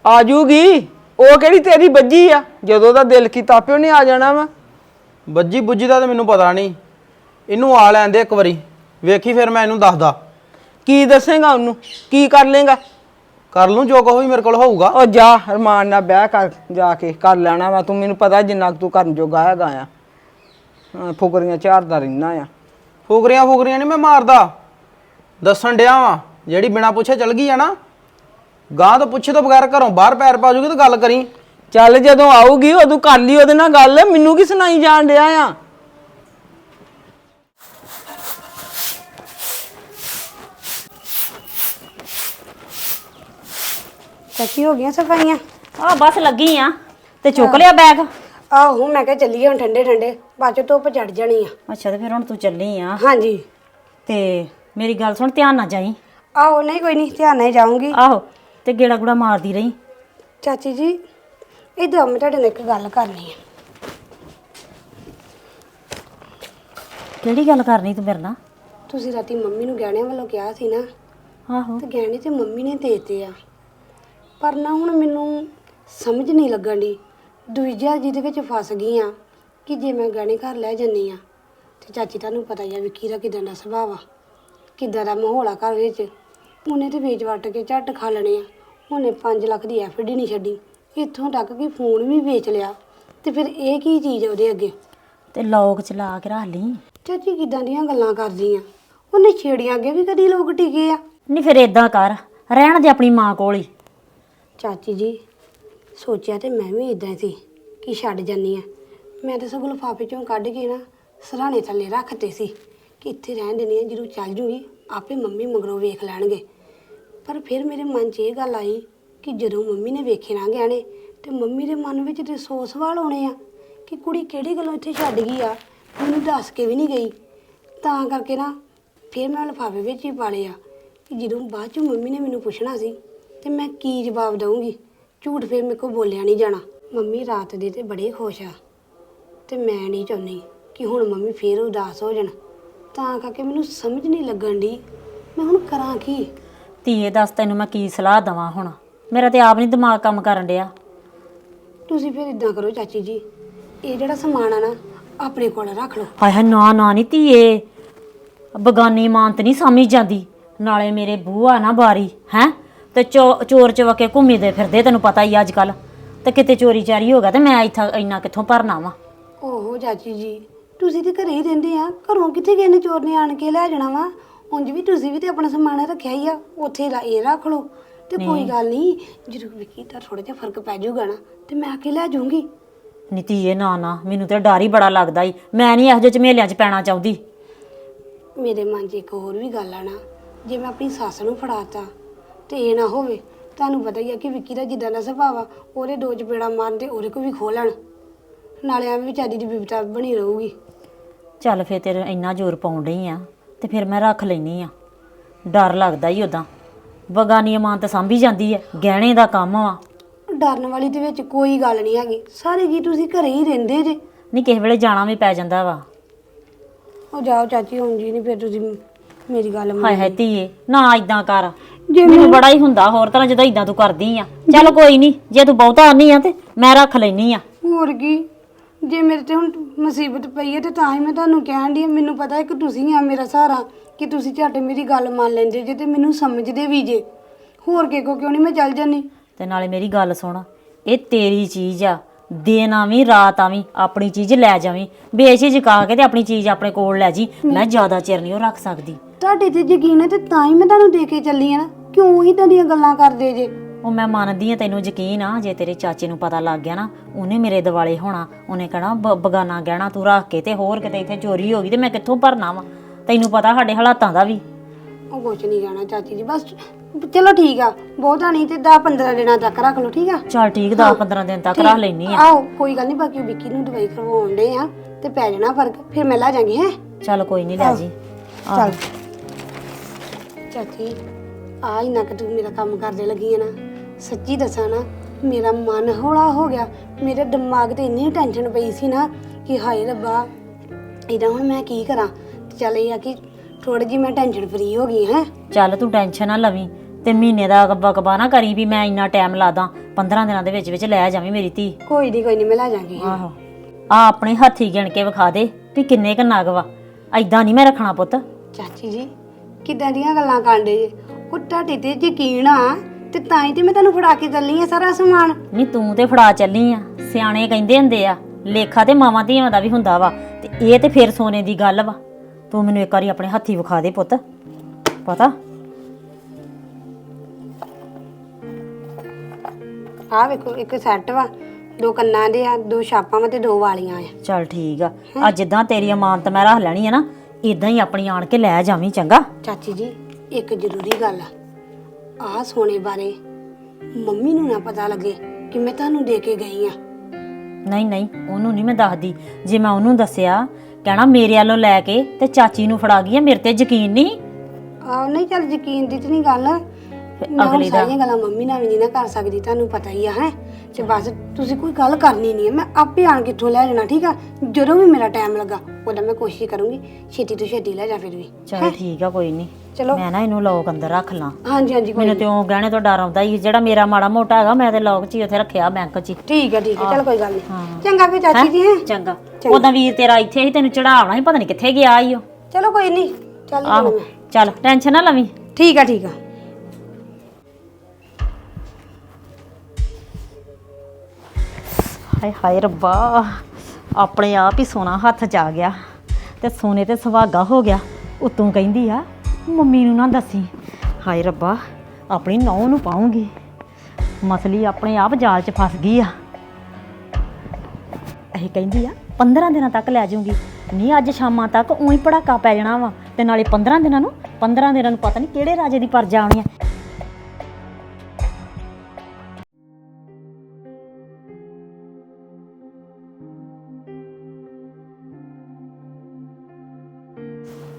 S4: ਆ ਜੂਗੀ ਉਹ ਕਿਹੜੀ ਤੇਰੀ ਬੱਜੀ ਆ? ਜਦੋਂ ਦਾ ਦਿਲ ਕੀਤਾ ਪਿਓ ਨੇ ਆ ਜਾਣਾ ਵਾ।
S3: ਬੱਜੀ ਬੁੱਜੀ ਦਾ ਤਾਂ ਮੈਨੂੰ ਪਤਾ ਨਹੀਂ ਇਹਨੂੰ ਆ ਲੈਂਦੇ ਇੱਕ ਵਾਰੀ। ਵੇਖੀ ਫਿਰ ਮੈਂ ਇਹਨੂੰ ਦੱਸਦਾ।
S4: ਕੀ ਦੱਸੇਗਾ ਉਹਨੂੰ? ਕੀ ਕਰ ਲੇਗਾ
S3: ਕਰ ਲੂੰ ਜੋ ਵੀ ਮੇਰੇ ਕੋਲ ਹੋਊਗਾ।
S4: ਉਹ ਜਾ ਰਮਾਨ ਨਾਲ ਵਿਆਹ ਕਰ ਜਾ ਕੇ ਕਰ ਲੈਣਾ ਵਾ। ਤੂੰ ਮੈਨੂੰ ਪਤਾ ਜਿੰਨਾ ਕੁ ਤੂੰ ਕਰਨ ਜੋਗਾ ਹੈਗਾ ਆ। ਹਾਂ, ਫੁਕਰੀਆਂ ਝਾੜਦਾ ਰਹਿਣਾ ਆ।
S3: ਫੁਕਰੀਆਂ ਫੁਕਰੀਆਂ ਨਹੀਂ ਮੈਂ ਮਾਰਦਾ। ਦੱਸਣ ਡਿਆ ਵਾਂ ਜਿਹੜੀ ਬਿਨਾ ਪੁੱਛੇ ਚਲ ਗਈ ਆ ਨਾ ਗਾਂ ਤੋਂ ਪੁੱਛੇ ਤੋਂ ਬਗੈਰ ਘਰੋਂ ਬਾਹਰ ਪੈਰ ਪਾ ਜੂਗੀ ਤਾਂ ਗੱਲ ਕਰੀ।
S4: ਚੱਲ ਜਦੋਂ ਆਊਗੀ ਉਦੋਂ ਕਰ ਲਈ ਉਹਦੇ ਨਾਲ ਗੱਲ। ਮੈਨੂੰ ਕੀ ਸੁਣਾਈ ਜਾਣ ਡਿਆ ਆ?
S2: ਚਾਚੀ ਹੋ ਗਈਆਂ ਸਫਾਈਆਂ?
S5: ਆ ਬਸ ਲੱਗੀ ਆ ਤੇ ਚੁੱਕ ਲਿਆ ਬੈਗ
S2: ਆਹੋ ਮੈਂ ਕਿਹਾ ਚੱਲੀਏ ਹੁਣ ਠੰਡੇ ਠੰਡੇ ਬਾਅਦ ਚ ਧੁੱਪ ਚੜ ਜਾਣੀ ਆ।
S5: ਅੱਛਾ ਤੇ ਫਿਰ ਹੁਣ ਤੂੰ ਚੱਲੀ ਆ।
S2: ਹਾਂਜੀ।
S5: ਤੇ ਮੇਰੀ ਗੱਲ ਸੁਣ ਧਿਆਨ ਨਾਲ ਜਾਈ।
S2: ਆਹੋ ਨਹੀਂ ਕੋਈ ਨਹੀਂ ਧਿਆਨ ਨਾਲ ਹੀ ਜਾਊਂਗੀ।
S5: ਆਹੋ ਤੇ ਗੇੜਾ ਗੁੜਾ ਮਾਰਦੀ ਰਹੀ।
S2: ਚਾਚੀ ਜੀ ਇਧਰ ਮੈਂ ਤੁਹਾਡੇ ਨਾਲ ਇੱਕ ਗੱਲ ਕਰਨੀ ਹੈ
S5: ਕਿਹੜੀ ਗੱਲ ਕਰਨੀ ਤੂੰ ਮੇਰੇ ਨਾਲ?
S2: ਤੁਸੀਂ ਰਾਤੀ ਮੰਮੀ ਨੂੰ ਗਹਿਣਿਆਂ ਵੱਲੋਂ ਕਿਹਾ ਸੀ ਨਾ
S5: ਆਹੋ।
S2: ਤੇ ਗਹਿਣੇ ਤੇ ਮੰਮੀ ਨੇ ਦੇਤੇ ਆ। ਪਰ ਨਾ ਹੁਣ ਮੈਨੂੰ ਸਮਝ ਨਹੀਂ ਲੱਗਣ ਦੀ ਦੂਜਾ ਜਿਹਦੇ ਵਿੱਚ ਫਸ ਗਈ ਆ ਕਿ ਜੇ ਮੈਂ ਗਹਿਣੇ ਘਰ ਲੈ ਜੰਨੀ ਆ ਤੇ ਚਾਚੀ ਤੁਹਾਨੂੰ ਪਤਾ ਹੀ ਆ ਵਿੱਕੀ ਦਾ ਕਿਦਾਂ ਦਾ ਸੁਭਾਅ ਆ ਕਿਦਾਂ ਦਾ ਮਾਹੌਲ ਆ ਘਰ ਵਿੱਚ। ਉਹਨੇ ਤੇ ਵੇਚ ਵੱਟ ਕੇ ਝੱਟ ਖਾ ਲੈਣੇ ਆ। ਉਹਨੇ 5 ਲੱਖ ਦੀ ਐਫਡੀ ਨਹੀਂ ਛੱਡੀ। ਇੱਥੋਂ ਤੱਕ ਕਿ ਫੋਨ ਵੀ ਵੇਚ ਲਿਆ। ਤੇ ਫਿਰ ਇਹ ਕੀ ਚੀਜ਼ ਆ ਉਹਦੇ ਅੱਗੇ?
S5: ਤੇ ਲੋਕ ਚਲਾ ਕੇ ਰੱਖ ਲਈ।
S2: ਚਾਚੀ ਕਿਦਾਂ ਦੀਆਂ ਗੱਲਾਂ ਕਰਦੀ ਆ? ਉਹਨੇ ਛੇੜੀਆਂ ਅੱਗੇ ਵੀ ਕਦੀ ਲੋਕ ਟਿਕੇ ਆ?
S5: ਨਹੀਂ ਫਿਰ ਇਦਾਂ ਕਰ ਰਹਿਣ ਦੇ ਆਪਣੀ ਮਾਂ ਕੋਲ ਹੀ।
S2: ਚਾਚੀ ਜੀ ਸੋਚਿਆ ਤੇ ਮੈਂ ਵੀ ਇਦਾਂ ਸੀ ਕਿ ਛੱਡ ਜਾਨੀ ਆ। ਮੈਂ ਤਾਂ ਸਗੋਂ ਲਿਫਾਫੇ ਚੋਂ ਕੱਢ ਕੇ ਨਾ ਸਰਾਣੇ ਥੱਲੇ ਰੱਖਤੇ ਸੀ ਕਿ ਇੱਥੇ ਰਹਿਣ ਦੇਣੀ ਆ, ਜਦੋਂ ਚੱਲ ਜੂਗੀ, ਆਪੇ ਮੰਮੀ ਮਗਰੋਂ ਵੇਖ ਲੈਣਗੇ। ਪਰ ਫਿਰ ਮੇਰੇ ਮਨ 'ਚ ਇਹ ਗੱਲ ਆਈ ਕਿ ਜਦੋਂ ਮੰਮੀ ਨੇ ਵੇਖੇ ਨਾ ਗਿਆਣੇ ਤੇ ਮੰਮੀ ਦੇ ਮਨ ਵਿੱਚ ਤੇ ਸੌ ਸਵਾਲ ਹੋਣੇ ਆ ਕਿ ਕੁੜੀ ਕਿਹੜੀ ਗੱਲੋਂ ਇੱਥੇ ਛੱਡ ਗਈ ਆ, ਮੈਨੂੰ ਦੱਸ ਕੇ ਵੀ ਨਹੀਂ ਗਈ। ਤਾਂ ਕਰਕੇ ਨਾ ਫਿਰ ਮੈਂ ਲਿਫਾਫੇ ਵਿੱਚ ਹੀ ਪਾ ਲਿਆ ਕਿ ਜਦੋਂ ਬਾਅਦ ਚ ਮੰਮੀ ਨੇ ਮੈਨੂੰ ਪੁੱਛਣਾ ਸੀ ਤੇ ਮੈਂ ਕੀ ਜਵਾਬ ਦਵਾਂਗੀ ਝੂਠ ਫਿਰ ਮੇਰੇ ਕੋਲ ਬੋਲਿਆ ਨਹੀਂ ਜਾਣਾ। ਮੰਮੀ ਰਾਤ ਦੇ ਤੇ ਬੜੇ ਖੁਸ਼ ਆ। ਤੇ ਮੈਂ ਨਹੀਂ ਚਾਹੁੰਦੀ ਕਿ ਹੁਣ ਮੰਮੀ ਫੇਰ ਉਦਾਸ ਹੋ ਜਾਣ। ਤਾਂ ਕਰਕੇ ਮੈਨੂੰ ਸਮਝ ਨਹੀਂ ਲੱਗਣ ਦੀ ਮੈਂ ਹੁਣ ਕਰਾਂ ਕੀ?
S5: ਧੀਏ ਦੱਸ ਤੈਨੂੰ ਮੈਂ ਕੀ ਸਲਾਹ ਦਵਾਂ ਹੁਣ? ਮੇਰਾ ਤੇ ਆਪ ਨਹੀਂ ਦਿਮਾਗ ਕੰਮ ਕਰਨ ਡਿਆ।
S2: ਤੁਸੀਂ ਫਿਰ ਇਦਾਂ ਕਰੋ ਚਾਚੀ ਜੀ। ਇਹ ਜਿਹੜਾ ਸਮਾਨ ਆ ਨਾ ਆਪਣੇ ਕੋਲ ਰੱਖ ਲਓ।
S5: ਹਾਏ ਹਾਏ ਨਾ ਨਾ ਨਹੀਂ ਧੀਏ। ਬਗਾਨੀ ਮਾਂ ਤੇ ਨਹੀਂ ਸਮਝ ਜਾਂਦੀ। ਨਾਲੇ ਮੇਰੇ ਬੂਆ ਨਾ ਬਾਰੀ ਹੈ? ਤੇ ਚੋ- ਚੋਰ ਚਵਕੇ ਘੁੰਮੀਦੇ ਫਿਰਦੇ ਤੈਨੂੰ ਪਤਾ ਹੀ ਅੱਜ ਕੱਲ ਤੇ ਕਿਤੇ ਚੋਰੀ ਚਾਰੀ ਹੋ ਗਿਆ ਤੇ ਮੈਂ ਇੱਥਾ ਇੰਨਾ ਕਿੱਥੋਂ ਭਰਨਾ ਵਾ?
S2: ਓਹੋ ਚਾਚੀ ਜੀ ਤੁਸੀਂ ਤੇ ਘਰੇ ਹੀ ਰਹਿੰਦੇ ਆ। ਘਰੋਂ ਕਿੱਥੇ ਗਏ ਨੇ ਚੋਰ ਨੇ ਆਣ ਕੇ ਲੈ ਜਾਣਾ ਵਾ? ਉਂਝ ਵੀ ਤੁਸੀਂ ਵੀ ਤੇ ਆਪਣਾ ਸਮਾਨ ਰੱਖਿਆ ਹੀ ਆ ਉੱਥੇ ਰਾ- ਇਹ ਰੱਖ ਲਓ। ਤੇ ਕੋਈ ਗੱਲ ਨਹੀਂ ਜਦੋਂ ਵਿੱਕੀ ਦਾ ਥੋੜਾ ਜਿਹਾ ਫ਼ਰਕ ਪੈ ਜਾਊਗਾ ਨਾ। ਤੇ ਮੈਂ ਆ ਕੇ ਲੈ ਜਾਊਂਗੀ।
S5: ਨੀ ਧੀਏ ਨਾ ਨਾ ਮੈਨੂੰ ਤੇ ਡਰ ਹੀ ਬੜਾ ਲੱਗਦਾ ਈ। ਮੈਂ ਨਹੀਂ ਇਹੋ ਜਿਹੇ ਝਮੇਲਿਆਂ 'ਚ ਪੈਣਾ ਚਾਹੁੰਦੀ।
S2: ਮੇਰੇ ਮਨ 'ਚ ਇੱਕ ਹੋਰ ਵੀ ਗੱਲ ਆ ਨਾ। ਜੇ ਮੈਂ ਆਪਣੀ ਸੱਸ ਨੂੰ ਫੜਾਤਾ ਤੇ ਇਹ ਨਾ ਹੋਵੇ। ਤੁਹਾਨੂੰ ਪਤਾ ਹੀ ਆ ਕਿ ਵਿੱਕੀ ਦਾ ਜਿੱਦਾਂ ਦਾ ਸੁਭਾਅ ਆ ਉਹਦੇ ਦੋ ਚਪੇੜਾ ਮਾਰਨ ਤੇ ਉਹਦੇ ਕੋ ਵੀ ਖੋਹ ਲੈਣ। ਨਾਲੇ ਐਵੇਂ ਵਿਚਾਰੀ ਦੀ ਬਿਪਤਾ ਬਣੀ ਰਹੂਗੀ।
S5: ਚੱਲ ਫੇਰ ਤੇਰੇ ਇੰਨਾ ਜ਼ੋਰ ਪਾਉਣ ਡਈ ਆ ਤੇ ਫਿਰ ਮੈਂ ਰੱਖ ਲੈਨੀ ਆ। ਡਰ ਲੱਗਦਾ ਹੀ ਉਦਾਂ ਬਗਾਨੀ ਮਾਂ ਤਾਂ ਸਾਂਭੀ ਜਾਂਦੀ ਐ ਗਹਿਣੇ ਦਾ ਕੰਮ ਵਾ
S2: ਡਰਨ ਵਾਲੀ ਦੇ ਵਿੱਚ ਕੋਈ ਗੱਲ ਨਹੀਂ ਹੈਗੀ। ਸਾਰੇ ਜੀ ਤੁਸੀਂ ਘਰੇ ਹੀ ਰਹਿੰਦੇ ਜੇ।
S5: ਨਹੀਂ ਕਿਸੇ ਵੇਲੇ ਜਾਣਾ ਵੀ ਪੈ ਜਾਂਦਾ ਵਾ।
S2: ਉਹ ਜਾਓ ਚਾਚੀ ਹੁਣ ਜੀ ਨਹੀਂ ਫਿਰ ਤੁਸੀਂ ਮੇਰੀ ਗੱਲ ਮੰਨ
S5: ਹਾਏ ਹਾਏ ਧੀਏ ਨਾ ਇਦਾਂ ਕਰ।
S2: ਜੇ
S5: ਮੈਨੂੰ ਬੜਾ ਹੀ ਹੁੰਦਾ ਹੋਰ ਤਰ੍ਹਾਂ ਜਦੋਂ ਇਦਾਂ ਤੂੰ ਕਰਦੀ ਆ। ਚੱਲ ਕੋਈ ਨਹੀਂ ਜੇ ਤੂੰ ਬਹੁਤਾ ਆਨੀ ਆ ਤੇ ਮੈਂ ਰੱਖ ਲੈਨੀ ਆ।
S2: ਹੋਰ ਕੀ? ਜੇ ਮੇਰੇ ਤੇ ਹੁਣ ਮੁਸੀਬਤ ਪਈ ਹੈ ਤੇ ਤਾਂ ਹੀ ਮੈਂ ਤੁਹਾਨੂੰ ਕਹਿਣ ਦੀ ਮੈਨੂੰ ਪਤਾ ਹੈ ਕਿ ਤੁਸੀਂ ਆ ਮੇਰਾ ਸਹਾਰਾ ਕਿ ਤੁਸੀਂ ਝੱਟ ਮੇਰੀ ਗੱਲ ਮੰਨ ਲੈਂਦੇ ਜੇ ਤੇ ਮੈਨੂੰ ਸਮਝਦੇ ਵੀ ਜੇ। ਹੋਰ ਕੇ ਕੋ ਕਿਉਂ ਨਹੀਂ ਮੈਂ ਚੱਲ ਜਾਨੀ
S5: ਤੇ ਨਾਲੇ ਮੇਰੀ ਗੱਲ ਸੁਣ ਇਹ ਤੇਰੀ ਚੀਜ਼ ਆ। ਦਿਨ ਆਵੀਂ ਰਾਤ ਆਵੀਂ ਆਪਣੀ ਚੀਜ਼ ਲੈ ਜਾਵੀਂ। ਬੇਸ਼ੀ ਜਕਾ ਕੇ ਤੇ ਆਪਣੀ ਚੀਜ਼ ਆਪਣੇ ਕੋਲ ਲੈ ਜੀ। ਮੈਂ ਜ਼ਿਆਦਾ ਚਿਰ ਨਹੀਂ ਉਹ ਰੱਖ ਸਕਦੀ।
S2: ਤੁਹਾਡੇ ਤੇ ਯਕੀਨ ਹੈ ਤੇ ਤਾਂ ਹੀ ਮੈਂ ਤੁਹਾਨੂੰ ਦੇ ਕੇ ਚੱਲੀ ਆ ਨਾ? ਕਿਉਂ ਹੀ ਦੀਆਂ ਗੱਲਾਂ ਕਰਦੇ ਜੇ?
S5: ਉਹ ਮੈਂ ਮੰਨਦੀ ਆ ਤੈਨੂੰ ਯਕੀਨ ਆ ਜੇ ਤੇਰੇ ਚਾਚੇ ਨੂੰ ਪਤਾ ਲੱਗ ਗਿਆ ਨਾ ਉਹਨੇ ਮੇਰੇ ਦਿਵਾਲੇ ਹੋਣਾ ਉਹਨੇ ਕਹਣਾ ਬਗਾਨਾ ਗਹਿਣਾ ਤੂੰ ਰੱਖ ਕੇ ਤੇ ਹੋਰ ਕਿਤੇ ਇੱਥੇ ਚੋਰੀ ਹੋ ਗਈ ਤੇ ਮੈਂ ਕਿੱਥੋਂ ਭਰਨਾ ਵਾ? ਤੈਨੂੰ ਪਤਾ ਸਾਡੇ ਹਾਲਾਤਾਂ ਦਾ ਵੀ।
S2: ਉਹ ਕੁਛ ਨਹੀਂ ਕਹਿਣਾ ਚਾਚੀ ਜੀ ਬਸ ਚਲੋ ਠੀਕ ਆ ਬਹੁਤਾ ਨਹੀਂ ਤੇ 10 15 ਦਿਨਾਂ ਤੱਕ ਰੱਖ ਲਓ ਠੀਕ ਆ?
S5: ਚੱਲ ਠੀਕ 10 15 ਦਿਨ ਤੱਕ ਰੱਖ ਲੈਣੀ ਆ
S2: ਆਓ ਕੋਈ ਗੱਲ ਨਹੀਂ ਬਾਕੀ ਉਹ ਵਿੱਕੀ ਨੂੰ ਦਵਾਈ ਕਰਵਾਉਣ ਦੇ ਆ ਤੇ ਪੈ ਜਾਣਾ ਫ਼ਰਕ ਫਿਰ ਮੈਂ ਲਾ ਜਾਾਂਗੀ ਹੈ?
S5: ਚੱਲ ਕੋਈ ਨਹੀਂ ਲੈ ਜੀ।
S2: ਚੱਲ। ਚਾਚੀ ਆ ਇੰਨਾ ਕਿ ਤੂੰ ਮੇਰਾ ਕੰਮ ਕਰਦੇ ਲੱਗੀ ਹੈ ਨਾ। ਸੱਚੀ ਦੱਸਾਂ ਨਾ ਮੇਰਾ ਮਨ ਹੌਲਾ ਹੋ ਗਿਆ। ਮੇਰੇ ਦਿਮਾਗ ਤੇ ਇੰਨੀ ਟੈਨਸ਼ਨ ਪਈ ਸੀ ਨਾ ਕਿ ਹਾਏ ਰੱਬਾ ਇਹਦਾ ਹੁਣ ਮੈਂ ਕੀ ਕਰਾਂ? ਚੱਲ ਇਹ ਆ ਕਿ ਥੋੜੀ ਜੀ ਮੈਂ ਟੈਨਸ਼ਨ ਫਰੀ ਹੋ ਗਈ ਹੈ।
S5: ਚੱਲ ਤੂੰ ਟੈਨਸ਼ਨ ਨਾ ਲਵੀਂ ਤੇ ਮਹੀਨੇ ਦਾ ਬਕਬਾ ਨਾ ਕਰੀ ਵੀ ਮੈਂ ਇੰਨਾ ਟਾਈਮ ਲਾਦਾ 15 ਦਿਨਾਂ ਦੇ ਵਿੱਚ ਵਿੱਚ ਲੈ ਜਾਵੀਂ ਮੇਰੀ ਧੀ।
S2: ਕੋਈ ਨਹੀਂ ਕੋਈ ਨਹੀਂ ਮੈਂ ਲਾ ਜਾਾਂਗੀ
S5: ਆਹੋ। ਆ ਆਪਣੇ ਹੱਥੀ ਗਿਣ ਕੇ ਵਿਖਾ ਦੇ ਵੀ ਕਿੰਨੇ ਕ ਨਗ ਵਾ। ਐਦਾਂ ਨਹੀਂ ਮੈਂ ਰੱਖਣਾ ਪੁੱਤ।
S2: ਚਾਚੀ ਜੀ ਕਿੱਦਾਂ ਦੀਆਂ ਗੱਲਾਂ ਕਾਂਡੇ ਜੇ? ਉਹ ਤੁਹਾਡੇ ਤੇ ਯਕੀਨ ਆ ਤੇ ਤਾਂ ਹੀ ਤੇ ਮੈਂ ਤੁਹਾਨੂੰ ਫੜਾ ਕੇ ਚੱਲੀ ਆ ਸਾਰਾ ਸਮਾਨ।
S5: ਨਹੀਂ ਤੂੰ ਤੇ ਫੜਾ ਚੱਲੀ ਆ। ਸਿਆਣੇ ਕਹਿੰਦੇ ਹੁੰਦੇ ਆ ਲੇਖਾ ਤੇ ਮਾਵਾਂ ਧੀਆਂ ਦਾ ਵੀ ਹੁੰਦਾ ਵਾ ਤੇ ਇਹ ਤੇ ਫਿਰ ਸੋਨੇ ਦੀ ਗੱਲ ਵਾ। ਤੂੰ ਮੈਨੂੰ ਇੱਕ ਵਾਰੀ ਆਪਣੇ ਹੱਥੀ ਵਿਖਾ ਦੇ ਪੁੱਤ। ਪਤਾ?
S2: ਆਹ ਵੇਖੋ ਇੱਕ ਸੈੱਟ ਵਾ। ਦੋ ਕੰਨਾਂ ਦੇ ਆ ਦੋ ਛਾਪਾਂ ਵਾ ਤੇ ਦੋ ਵਾਲੀਆਂ ਆ।
S5: ਚੱਲ ਠੀਕ ਆ। ਆ ਜਿੱਦਾਂ ਤੇਰੀ ਅਮਾਨਤ ਮੈਂ ਰੱਖ ਲੈਣੀ ਆ ਨਾ ਇਦਾਂ ਹੀ ਆਪਣੀ ਆਣ ਕੇ ਲੈ ਜਾਵੀਂ ਚੰਗਾ।
S2: ਚਾਚੀ ਜੀ ਇੱਕ ਜ਼ਰੂਰੀ ਗੱਲ ਆ। ਆਹ ਸੋਨੇ ਬਾਰੇ ਮੰਮੀ ਨੂੰ ਨਾ ਪਤਾ ਲੱਗੇ ਕਿ ਮੈਂ ਤੁਹਾਨੂੰ ਦੇ ਕੇ ਗਈ ਆ।
S5: ਨਹੀਂ ਨਹੀਂ ਉਹਨੂੰ ਨਹੀਂ ਮੈਂ ਦੱਸਦੀ। ਜੇ ਮੈਂ ਉਹਨੂੰ ਦੱਸਿਆ ਕਹਿਣਾ ਮੇਰੇ ਵੱਲੋਂ ਲੈ ਕੇ ਤੇ ਚਾਚੀ ਨੂੰ ਫੜਾ ਗਈ ਆ ਮੇਰੇ ਤੇ ਯਕੀਨ ਨਹੀਂ?
S2: ਆ ਨਹੀਂ ਚੱਲ ਯਕੀਨ ਦੀ ਤੇ ਨਹੀਂ ਗੱਲ। ਮੈਂ ਹੁਣ
S5: ਅਗਲੀ ਦਾ-
S2: ਸਾਰੀਆਂ ਗੱਲਾਂ ਮੰਮੀ ਨਾਲ ਵੀ ਨਹੀਂ ਨਾ ਕਰ ਸਕਦੀ ਤੁਹਾਨੂੰ ਪਤਾ ਹੀ ਆ ਹੈ। ਤੇ ਬਸ ਤੁਸੀਂ ਕੋਈ ਗੱਲ ਕਰਨੀ ਨਹੀਂ ਹੈ। ਮੈਂ ਆਪੇ ਆਣ ਕਿੱਥੋਂ ਲੈ ਜਾਣਾ ਠੀਕ ਆ? ਜਦੋਂ ਵੀ ਮੇਰਾ ਟਾਈਮ ਲੱਗਾ ਉਦੋਂ ਮੈਂ ਕੋਸ਼ਿਸ਼ ਕਰੂੰਗੀ ਛੇਤੀ ਤੋਂ ਛੇਤੀ ਲੈ ਜਾ ਫਿਰ ਵੀ।
S5: ਚਲ ਠੀਕ ਆ ਕੋਈ ਨਹੀਂ।
S2: ਚਲੋ।
S5: ਮੈਂ ਨਾ ਇਹਨੂੰ ਲੋਕ ਅੰਦਰ ਰੱਖ ਲਾਂ।
S2: ਹਾਂਜੀ ਹਾਂਜੀ ਕੋਈ
S5: ਮੈਨੂੰ ਤੇ ਉਹ ਗਹਿਣੇ ਤੋਂ ਡਰ ਆਉਂਦਾ ਹੀ ਜਿਹੜਾ ਮੇਰਾ ਮਾੜਾ ਮੋਟਾ ਹੈਗਾ ਮੈਂ ਤੇ ਲੋਕ 'ਚ ਹੀ ਉੱਥੇ ਰੱਖਿਆ ਬੈਂਕ 'ਚ ਹੀ।
S2: ਠੀਕ ਹੈ ਠੀਕ ਹੈ। ਚਲ ਕੋਈ ਗੱਲ ਨਹੀਂ।
S5: ਹਾਂ।
S2: ਚੰਗਾ ਫਿਰ ਚਾਚੀ ਜੀ ਹੈ?
S5: ਚੰਗਾ। ਉਹਦਾ ਵੀਰ ਤੇਰਾ ਇੱਥੇ ਹੀ ਤੈਨੂੰ ਚੜਾਉਣਾ ਸੀ ਪਤਾ ਨਹੀਂ ਕਿੱਥੇ ਗਿਆ ਈ ਉਹ।
S2: ਚਲੋ ਕੋਈ ਨਹੀਂ ਚੱਲ
S5: ਆਹੋ। ਚੱਲ ਟੈਨਸ਼ਨ ਨਾ ਲਵੀਂ।
S2: ਠੀਕ ਆ ਠੀਕ ਆ।
S5: ਹਾਏ ਹਾਏ ਰੱਬਾ, ਆਪਣੇ ਆਪ ਹੀ ਸੋਨਾ ਹੱਥ 'ਚ ਆ ਗਿਆ ਤੇ ਸੋਨੇ ਤੇ ਸੁਹਾਗਾ ਹੋ ਗਿਆ। ਉਤੋਂ ਕਹਿੰਦੀ ਆ, ਮੰਮੀ ਨੂੰ ਨਾ ਦੱਸੀ। ਹਾਏ ਰੱਬਾ, ਆਪਣੀ ਨੌਂ ਨੂੰ ਪਾਉਂਗੀ। ਮਸਲੀ ਆਪਣੇ ਆਪ ਜਾਲ 'ਚ ਫਸ ਗਈ ਆ। ਇਹ ਕਹਿੰਦੀ ਆ 15 ਦਿਨਾਂ ਤੱਕ ਲੈ ਜਾਊਂਗੀ। ਨਹੀਂ ਅੱਜ ਸ਼ਾਮਾਂ ਤੱਕ ਉਹੀ ਪੜਾਕਾ ਪੈ ਜਾਣਾ ਵਾ ਤੇ ਨਾਲੇ 15 ਦਿਨਾਂ ਨੂੰ 15 ਦਿਨਾਂ ਨੂੰ ਪਤਾ ਨਹੀਂ ਕਿਹੜੇ ਰਾਜੇ ਦੀ ਪਰਜਾ ਆਉਣੀ ਆ।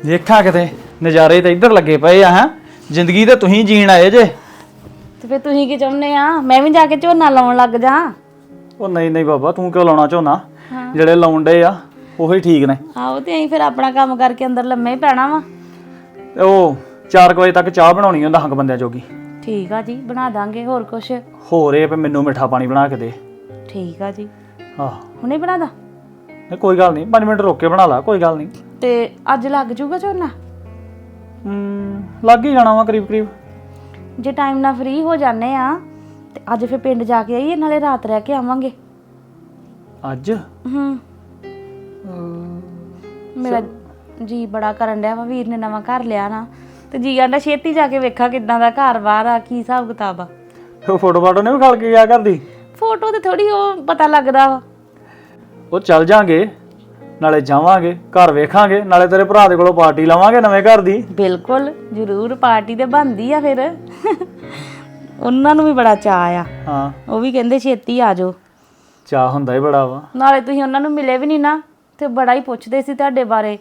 S3: ਦੇਖਾਂ ਕਿਤੇ ਨਜ਼ਾਰੇ ਤਾਂ ਇੱਧਰ ਲੱਗੇ ਪਏ ਆ ਹੈ? ਜ਼ਿੰਦਗੀ ਤੇ ਤੁਸੀਂ ਜੀਣ ਆਏ ਜੇ।
S6: ਤੇ ਫਿਰ ਤੁਸੀਂ ਕੀ ਚਾਹੁੰਦੇ ਆ? ਮੈਂ ਵੀ ਜਾ ਕੇ ਝੋਨਾ ਲਾਉਣ ਲੱਗ ਜਾ।
S7: ਉਹ ਨਹੀਂ ਨਹੀਂ ਬਾਬਾ ਤੂੰ ਕਿਉਂ ਲਾਉਣਾ ਝੋਨਾ? ਜਿਹੜੇ ਲਾਉਣ ਡੇ ਆ ਉਹੀ ਠੀਕ ਨੇ।
S6: ਆਹੋ ਤੇ ਅਸੀਂ ਫਿਰ ਆਪਣਾ ਕੰਮ ਕਰਕੇ ਅੰਦਰ ਲੰਮੇ ਹੀ ਪੈਣਾ ਵਾ।
S7: ਤੇ ਉਹ 4 ਵਜੇ ਤੱਕ ਚਾਹ ਬਣਾਉਣੀ ਹੁੰਦਾ ਹੰਗ ਬੰਦਿਆਂ ਜੋਗੀ।
S6: ਠੀਕ ਆ ਜੀ ਬਣਾ ਦਾਂਗੇ ਹੋਰ ਕੁਛ।
S7: ਹੋਰ ਇਹ ਵੀ ਮੈਨੂੰ ਮਿੱਠਾ ਪਾਣੀ ਬਣਾ ਕੇ ਦੇ।
S6: ਠੀਕ ਆ ਜੀ।
S7: ਆਹ।
S6: ਹੁਣੇ ਬਣਾ ਦਾਂ?
S7: ਨਹੀਂ ਕੋਈ ਗੱਲ ਨਹੀਂ 5 ਮਿੰਟ ਰੁਕ ਕੇ ਬਣਾ ਲਾ ਕੋਈ ਗੱਲ ਨਹੀਂ।
S6: ਤੇ ਅੱਜ ਲੱਗ ਜੂਗਾ ਝੋਨਾ?
S7: ਹੂੰ ਲੱਗ ਹੀ ਜਾਣਾ ਵਾ ਕਰੀਬ ਕਰੀਬ।
S6: ਜੇ ਟਾਈਮ ਨਾਲ ਫ੍ਰੀ ਹੋ ਜਾਂਦੇ ਆ ਤੇ ਅੱਜ ਫਿਰ ਪਿੰਡ ਜਾ ਕੇ ਆਈਏ ਨਾਲੇ ਰਾਤ ਰਹਿ ਕੇ ਆਵਾਂਗੇ।
S7: ਅੱਜ?
S6: ਹੂੰ। ਮੇਰਾ ਜੀ ਬੜਾ ਕਰਨ ਡਿਆ ਵਾ ਵੀਰ ਨੇ ਨਵਾਂ ਘਰ ਲਿਆ ਨਾ ਤੇ ਜੀ ਆਂਦਾ ਛੇਤੀ ਜਾ ਕੇ ਵੇਖਾ ਕਿਦਾਂ ਦਾ ਘਰ ਬਾਹਰ ਆ ਕੀ ਹਿਸਾਬ ਕਿਤਾਬ ਆ।
S7: ਉਹ ਫੋਟੋ ਫਾਟੋ ਨੇ ਵੀ ਖਲ ਕੇ ਗਿਆ ਕਰਦੀ
S6: ਫੋਟੋ ਤੇ ਥੋੜੀ ਉਹ ਪਤਾ ਲੱਗਦਾ ਵਾ।
S7: ਉਹ ਚੱਲ ਜਾਾਂਗੇ। ਨਾਲੇ ਜਾਵਾਂਗੇ ਘਰ ਵੇਖਾਂਗੇ ਨਾਲੇ ਤੇਰੇ ਭਰਾ ਦੇ ਕੋਲੋਂ ਪਾਰਟੀ ਲਵਾਂਗੇ ਨਵੇਂ ਘਰ ਦੀ।
S6: ਬਿਲਕੁਲ ਜ਼ਰੂਰ ਪਾਰਟੀ ਤੇ ਬਣਦੀ ਆ ਫਿਰ। ਉਹਨਾਂ ਨੂੰ ਵੀ ਬੜਾ ਚਾਅ ਆ।
S7: ਹਾਂ।
S6: ਉਹ ਵੀ ਕਹਿੰਦੇ ਛੇਤੀ ਆ ਜਾਓ।
S7: ਚਾਹ ਹੁੰਦਾ ਹੀ ਬੜਾ ਵਾ।
S6: ਨਾਲੇ ਤੁਸੀਂ ਉਹਨਾਂ ਨੂੰ ਮਿਲੇ ਵੀ ਨਹੀਂ ਨਾ ਤੇ ਬੜਾ ਹੀ ਪੁੱਛਦੇ ਸੀ ਤੁਹਾਡੇ ਬਾਰੇ।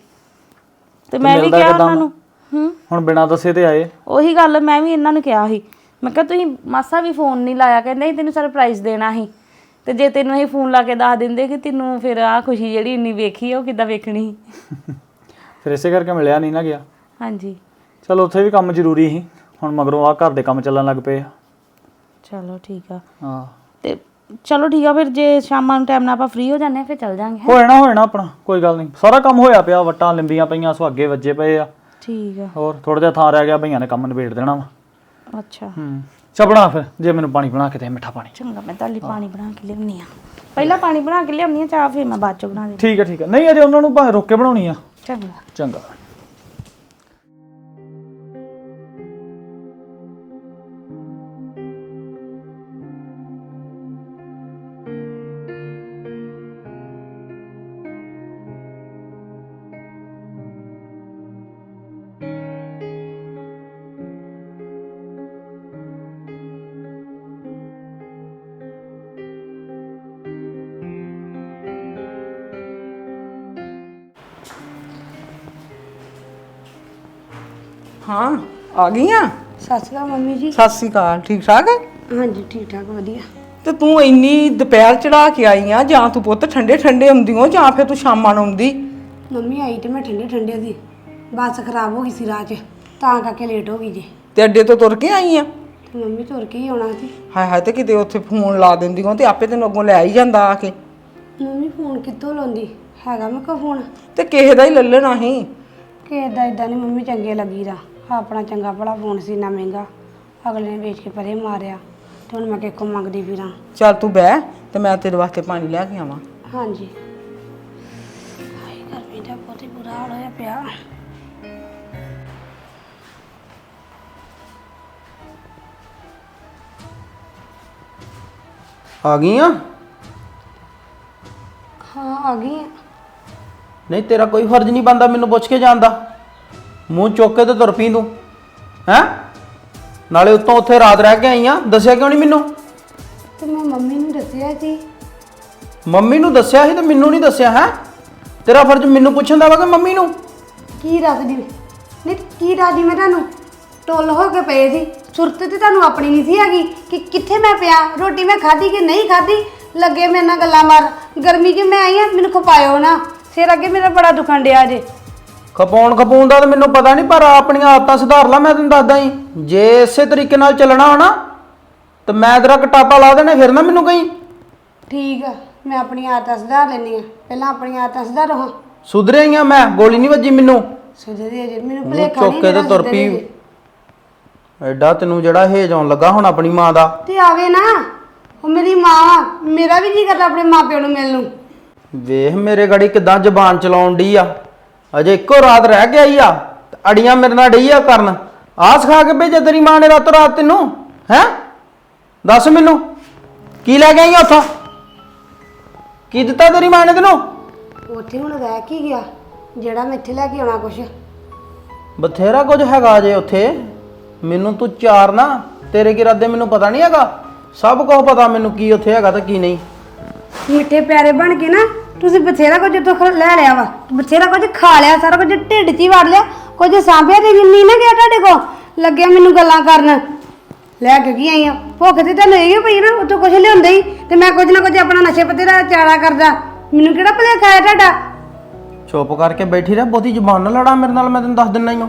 S6: ਤੇ ਮੈਂ ਵੀ
S7: ਮਿਲਦਾ
S6: ਕਿਹਾ
S7: ਕਿੱਦਾਂ
S6: ਉਹਨਾਂ ਨੂੰ ਹੂੰ?
S7: ਹੁਣ ਬਿਨਾਂ ਦੱਸੇ ਤੇ ਆਏ।
S6: ਉਹੀ ਗੱਲ ਮੈਂ ਵੀ ਇਹਨਾਂ ਨੂੰ ਕਿਹਾ ਸੀ। ਮੈਂ ਕਿਹਾ ਤੁਸੀਂ ਮਾਸਾ ਵੀ ਫੋਨ ਨਹੀਂ ਲਾਇਆ ਕਹਿੰਦੇ ਤੈਨੂੰ ਸਰਪ੍ਰਾਈਜ਼ ਦੇਣਾ ਸੀ। ਤੇ ਜੇ ਤੈਨੂੰ ਇਹ ਫੋਨ ਲਾ ਕੇ ਦੱਸ ਦਿੰਦੇ ਕਿ ਤੈਨੂੰ ਫਿਰ ਆ ਖੁਸ਼ੀ ਜਿਹੜੀ ਇੰਨੀ ਵੇਖੀ ਆ, ਉਹ ਕਿੱਦਾਂ ਵੇਖਣੀ?
S7: ਫਿਰ ਇਸੇ ਕਰਕੇ ਮਿਲਿਆ ਨਹੀਂ ਨਾ ਗਿਆ।
S6: ਹਾਂਜੀ।
S7: ਚਲ ਉੱਥੇ ਵੀ ਕੰਮ ਜ਼ਰੂਰੀ ਸੀ। ਹੁਣ ਮਗਰੋਂ ਆ ਘਰ ਦੇ ਕੰਮ ਚੱਲਣ ਲੱਗ ਪਏ ਆ।
S6: ਚਲੋ ਠੀਕ ਆ।
S7: ਹਾਂ।
S6: ਤੇ ਚਲੋ ਠੀਕ ਆ ਫਿਰ ਜੇ ਸ਼ਾਮਾਂ ਨੂੰ ਟਾਈਮ ਨਾਲ ਆਪਾਂ ਫ੍ਰੀ ਹੋ ਜਾਂਦੇ ਆ ਫਿਰ ਚੱਲ ਜਾਾਂਗੇ
S7: ਹੋ? ਜਾਣਾ ਹੋ ਜਾਣਾ ਆਪਣਾ ਕੋਈ ਗੱਲ ਨਹੀਂ। ਸਾਰਾ ਕੰਮ ਹੋਇਆ ਪਿਆ ਵਟਾਂ ਲਿੰਬੀਆਂ ਪਈਆਂ ਸੁਹਾਗੇ ਵੱਜੇ ਪਏ ਆ।
S6: ਠੀਕ ਆ।
S7: ਹੋਰ ਥੋੜਾ ਜਿਹਾ ਥਾਂ ਰਹਿ ਗਿਆ ਭਈਆਂ ਨੇ ਕੰਮ ਨਿਬੇੜ ਦੇਣਾ ਵਾ।
S6: ਅੱਛਾ।
S7: ਹੂੰ। ਚੱਪਣਾ ਫਿਰ ਜੇ ਮੈਨੂੰ ਪਾਣੀ ਬਣਾ ਕੇ ਦੇ ਮਿੱਠਾ ਪਾਣੀ।
S6: ਚੰਗਾ ਮੈਂ ਲਈ ਪਾਣੀ ਬਣਾ ਕੇ ਲਿਆਉਣੀ ਆ ਪਹਿਲਾਂ ਪਾਣੀ ਬਣਾ ਕੇ ਲਿਆਉਣੀ ਆ ਚਾਹ ਫਿਰ ਮੈਂ ਬਾਅਦ ਚ ਬਣਾ ਦੇ
S7: ਠੀਕ ਹੈ ਠੀਕ ਹੈ। ਨਹੀਂ ਅਜੇ ਉਹਨਾਂ ਨੂੰ ਭਾਵੇਂ ਰੁੱਕ ਕੇ ਬਣਾਉਣੀ ਆ।
S6: ਚੰਗਾ।
S7: ਚੰਗਾ।
S4: ਹਾਂ ਆ ਗਈਆਂ?
S2: ਸਤਿ ਸ਼੍ਰੀ ਅਕਾਲ ਮੰਮੀ ਜੀ।
S4: ਸਤਿ ਸ੍ਰੀ ਅਕਾਲ ਠੀਕ ਠਾਕ?
S2: ਹਾਂਜੀ ਠੀਕ ਠਾਕ ਵਧੀਆ।
S4: ਤੇ ਤੂੰ ਇੰਨੀ ਦੁਪਹਿਰ ਚੜਾ ਕੇ ਆਈ ਆ ਜਾਂ ਤੂੰ ਪੁੱਤ ਠੰਡੇ ਠੰਡੇ ਆਉਂਦੀ ਹੋ ਜਾਂ ਫਿਰ ਤੂੰ ਸ਼ਾਮਾਂ ਨੂੰ ਆਉਂਦੀ?
S2: ਮੰਮੀ ਆਈ ਤੇ ਮੈਂ ਠੰਡੇ ਠੰਡੇ ਦੀ। ਬੱਸ ਖਰਾਬ ਹੋ ਗਈ ਸੀ ਰਾਹ 'ਚ ਤਾਂ ਕਰਕੇ ਲੇਟ ਹੋ ਗਈ ਜੀ।
S4: ਤੇ ਅੱਡੇ ਤੋਂ ਤੁਰ ਕੇ ਆਈ ਆ?
S2: ਤੇ ਮੰਮੀ ਤੁਰ ਕੇ ਹੀ ਆਉਣਾ ਸੀ।
S4: ਹਾਏ ਹਾਏ ਤੇ ਕਿਤੇ ਉੱਥੇ ਫੋਨ ਲਾ ਦਿੰਦੀ ਹੋ ਤੇ ਆਪੇ ਤੈਨੂੰ ਅੱਗੋਂ ਲੈ ਹੀ ਜਾਂਦਾ ਆ ਕੇ।
S2: ਮੰਮੀ ਫੋਨ ਕਿੱਥੋਂ ਲਾਉਂਦੀ? ਹੈਗਾ ਮੇਰੇ ਕੋਲ ਫੋਨ।
S4: ਤੇ ਕਿਸੇ ਦਾ ਹੀ ਲੈ ਲੈਣਾ ਸੀ।
S2: ਕਿ ਇਦਾਂ ਇਦਾਂ ਨਹੀਂ ਮੰਮੀ ਚੰਗੇ ਲੱਗੀਦਾ। ਆਪਣਾ ਚੰਗਾ ਭਲਾ ਫੋਨ ਸੀ ਨਾ ਮਹਿੰਗਾ ਅਗਲੇ ਨੇ ਵੇਚ ਕੇ ਪਰੇ ਮਾਰਿਆ ਤੇ ਹੁਣ ਮੈਂ ਕਿਹ ਕੋ ਮੰਗਦੀ ਫਿਰਾਂ।
S4: ਚੱਲ ਤੂੰ ਬਹਿ ਤੇ ਮੈਂ ਤੇਰੇ ਵਾਸਤੇ ਪਾਣੀ ਲੈ ਕੇ ਆਵਾਂ।
S2: ਹਾਂਜੀ। ਹਾਏ ਗਰਮੀ ਦਾ ਬਹੁਤ ਹੀ ਬੁਰਾ ਹਾਲ ਹੋਇਆ ਪਿਆ।
S3: ਆ ਗਈਆਂ?
S2: ਹਾਂ ਆ ਗਈ ਆ।
S3: ਨਹੀਂ ਤੇਰਾ ਕੋਈ ਫਰਜ਼ ਨਹੀਂ ਬੰਦਾ ਮੈਨੂੰ ਪੁੱਛ ਕੇ ਜਾਂਦਾ ਮੂੰਹ ਚੁੱਕ ਕੇ ਤੇ ਤੁਰ ਪਈ ਤੂੰ ਹੈ? ਨਾਲੇ ਉੱਤੋਂ ਉੱਥੇ ਰਾਤ ਰਹਿ ਕੇ ਆਈਆਂ ਦੱਸਿਆ ਕਿਉਂ ਨਹੀਂ ਮੈਨੂੰ?
S2: ਤੇ ਮੈਂ ਮੰਮੀ ਨੂੰ ਦੱਸਿਆ ਸੀ।
S3: ਮੰਮੀ ਨੂੰ ਦੱਸਿਆ ਸੀ ਤੇ ਮੈਨੂੰ ਨਹੀਂ ਦੱਸਿਆ ਹੈ? ਤੇਰਾ ਫਰਜ਼ ਮੈਨੂੰ ਪੁੱਛਣ ਦਾ ਵਾ ਕਿ ਮੰਮੀ ਨੂੰ?
S2: ਕੀ ਮੈਂ? ਨਹੀਂ ਕੀ ਦੱਸਦੀ ਮੈਂ ਤੁਹਾਨੂੰ? ਟੁੱਲ ਹੋ ਕੇ ਪਏ ਸੀ ਸੁਰਤ ਤੇ ਤੁਹਾਨੂੰ ਆਪਣੀ ਨਹੀਂ ਸੀ ਹੈਗੀ ਕਿ ਕਿੱਥੇ ਮੈਂ ਪਿਆ ਰੋਟੀ ਮੈਂ ਖਾਧੀ ਕਿ ਨਹੀਂ ਖਾਧੀ? ਲੱਗੇ ਮੇਰੇ ਨਾਲ ਗੱਲਾਂ ਮਾਰ ਗਰਮੀ 'ਚ ਮੈਂ ਆਈ ਆ ਮੈਨੂੰ ਖਪਾਇਓ ਨਾ। ਸਿਰ ਅੱਗੇ ਮੇਰਾ ਬੜਾ ਦੁਖਣ ਡਿਆ ਜੇ।
S3: ਖਪਾਉਣ ਖਪਾਉਣ ਦਾ ਤਾਂ ਮੈਨੂੰ ਪਤਾ ਨਹੀਂ ਪਰ ਆਪਣੀਆਂ ਆਦਤਾਂ ਸੁਧਾਰ ਲਾ ਮੈਂ ਤੈਨੂੰ ਦੱਸਦਾ ਹੀ ਜੇ ਇਸੇ ਤਰੀਕੇ ਨਾਲ ਚੱਲਣਾ ਹੋਣਾ ਤੇ ਮੈਂ ਤੇਰਾ ਕਟਾਪਾ ਲਾ ਦੇਣੇ ਫਿਰ ਨਾ ਮੈਨੂੰ ਕਹੀਂ।
S2: ਠੀਕ ਆ ਮੈਂ ਆਪਣੀ ਆਦਤਾਂ ਸੁਧਾਰ ਲੈਣੀ ਆ ਪਹਿਲਾਂ ਆਪਣੀ ਆਦਤਾਂ ਸੁਧਾਰੋ ਹਾਂ
S3: ਸੁਧਰਿਆ ਹੀ ਆ ਮੈਂ ਗੋਲੀ ਨਹੀਂ ਵੱਜੀ ਮੈਨੂੰ।
S2: ਸੁਧਰੇ ਜੇ ਮੈਨੂੰ
S3: ਮੂੰਹ
S2: ਭੁਲੇਖਾ
S3: ਚੁੱਕ
S2: ਨਹੀਂ
S3: ਕੇ ਤੇ ਤੁਰ ਪਈ। ਐਡਾ ਤੈਨੂੰ ਜਿਹੜਾ ਹੇਜ ਆਉਣ ਲੱਗਾ ਹੁਣ ਆਪਣੀ ਮਾਂ ਦਾ।
S2: ਤੇ ਆਵੇ ਨਾ ਉਹ ਮੇਰੀ ਮਾਂ ਮੇਰਾ ਵੀ ਜੀ ਕਰਦਾ ਆਪਣੇ ਮਾਪਿਆਂ ਨੂੰ ਮਿਲਣ ਨੂੰ।
S3: ਵੇਖ ਮੇਰੇ ਗੜੀ ਕਿਦਾਂ ਜ਼ਬਾਨ ਚਲਾਉਣ ਡਈ ਆ। ਅਜੇ ਇੱਕੋ ਰਾਤ ਰਹਿ ਗਿਆ ਹੀ ਆ ਤੇ ਅੜੀਆਂ ਮੇਰੇ ਨਾਲ ਡਈ ਆ ਕਰਨ। ਆਸ ਖਾ ਕੇ ਭੇਜਿਆ ਤੇਰੀ ਮਾਂ ਨੇ ਰਾਤੋਂ ਰਾਤ ਤੈਨੂੰ ਹੈ? ਦੱਸ ਮੈਨੂੰ ਕੀ ਲੈ ਆ ਉੱਥੋਂ? ਕੀ ਦਿੱਤਾ ਤੇਰੀ ਮਾਂ ਨੇ ਤੈਨੂੰ?
S2: ਉੱਥੇ ਹੁਣ ਰਹਿ ਕੀ ਗਿਆ? ਜਿਹੜਾ ਮੈਂ ਇੱਥੇ ਲੈ ਕੇ ਆਉਣਾ ਕੁਛ।
S3: ਬਥੇਰਾ ਕੁਝ ਹੈਗਾ ਜੇ ਉੱਥੇ। ਮੈਨੂੰ ਤੂੰ ਚਾਰ ਨਾ ਤੇਰੇ ਕੀ ਇਰਾਦੇ ਮੈਨੂੰ ਪਤਾ ਨਹੀਂ ਹੈਗਾ? ਸਭ ਕੁਝ ਪਤਾ ਮੈਨੂੰ ਕੀ ਉੱਥੇ ਹੈਗਾ ਤੇ ਕੀ ਨਹੀਂ।
S2: ਮਿੱਠੇ ਪਿਆਰੇ ਬਣ ਕੇ ਨਾ ਤੁਸੀਂ ਬਥੇਰਾ ਕੁਝ ਉੱਥੋਂ ਖ- ਲੈ ਲਿਆ ਵਾ। ਬਥੇਰਾ ਕੁਝ ਖਾ ਲਿਆ ਸਾਰਾ ਕੁਝ ਢਿੱਡ 'ਚ ਹੀ ਵੜ ਲਿਆ। ਕੁਝ ਸਾਂਭਿਆ ਤੇ ਨਹੀਂ ਨਾ ਗਿਆ ਤੁਹਾਡੇ ਕੋ ਲੱਗਿਆ ਮੈਨੂੰ ਗੱਲਾਂ ਕਰਨ। ਲੈ ਕੇ ਕੀ ਆਈ ਆ? ਭੁੱਖ ਤੇ ਤੁਹਾਨੂੰ ਇਹ ਪਈ ਨਾ ਉੱਥੋਂ ਕੁਝ ਲਿਆਉਂਦੇ ਹੀ ਤੇ ਮੈਂ ਕੁਝ ਨਾ ਕੁਝ ਆਪਣਾ ਨਸ਼ੇ ਪੱਤੇ ਦਾ ਚਾਰਾ ਕਰਦਾ। ਮੈਨੂੰ ਕਿਹੜਾ ਭੁਲੇਖਾ ਹੈ ਤੁਹਾਡਾ?
S3: ਚੁੱਪ ਕਰਕੇ ਬੈਠੀ ਰਹਿ ਬਹੁਤੀ ਜ਼ਬਾਨ ਨਾ ਲੜਾ ਮੇਰੇ ਨਾਲ ਮੈਂ ਤੈਨੂੰ ਦੱਸ ਦਿੰਨਾ ਹੀ ਹਾਂ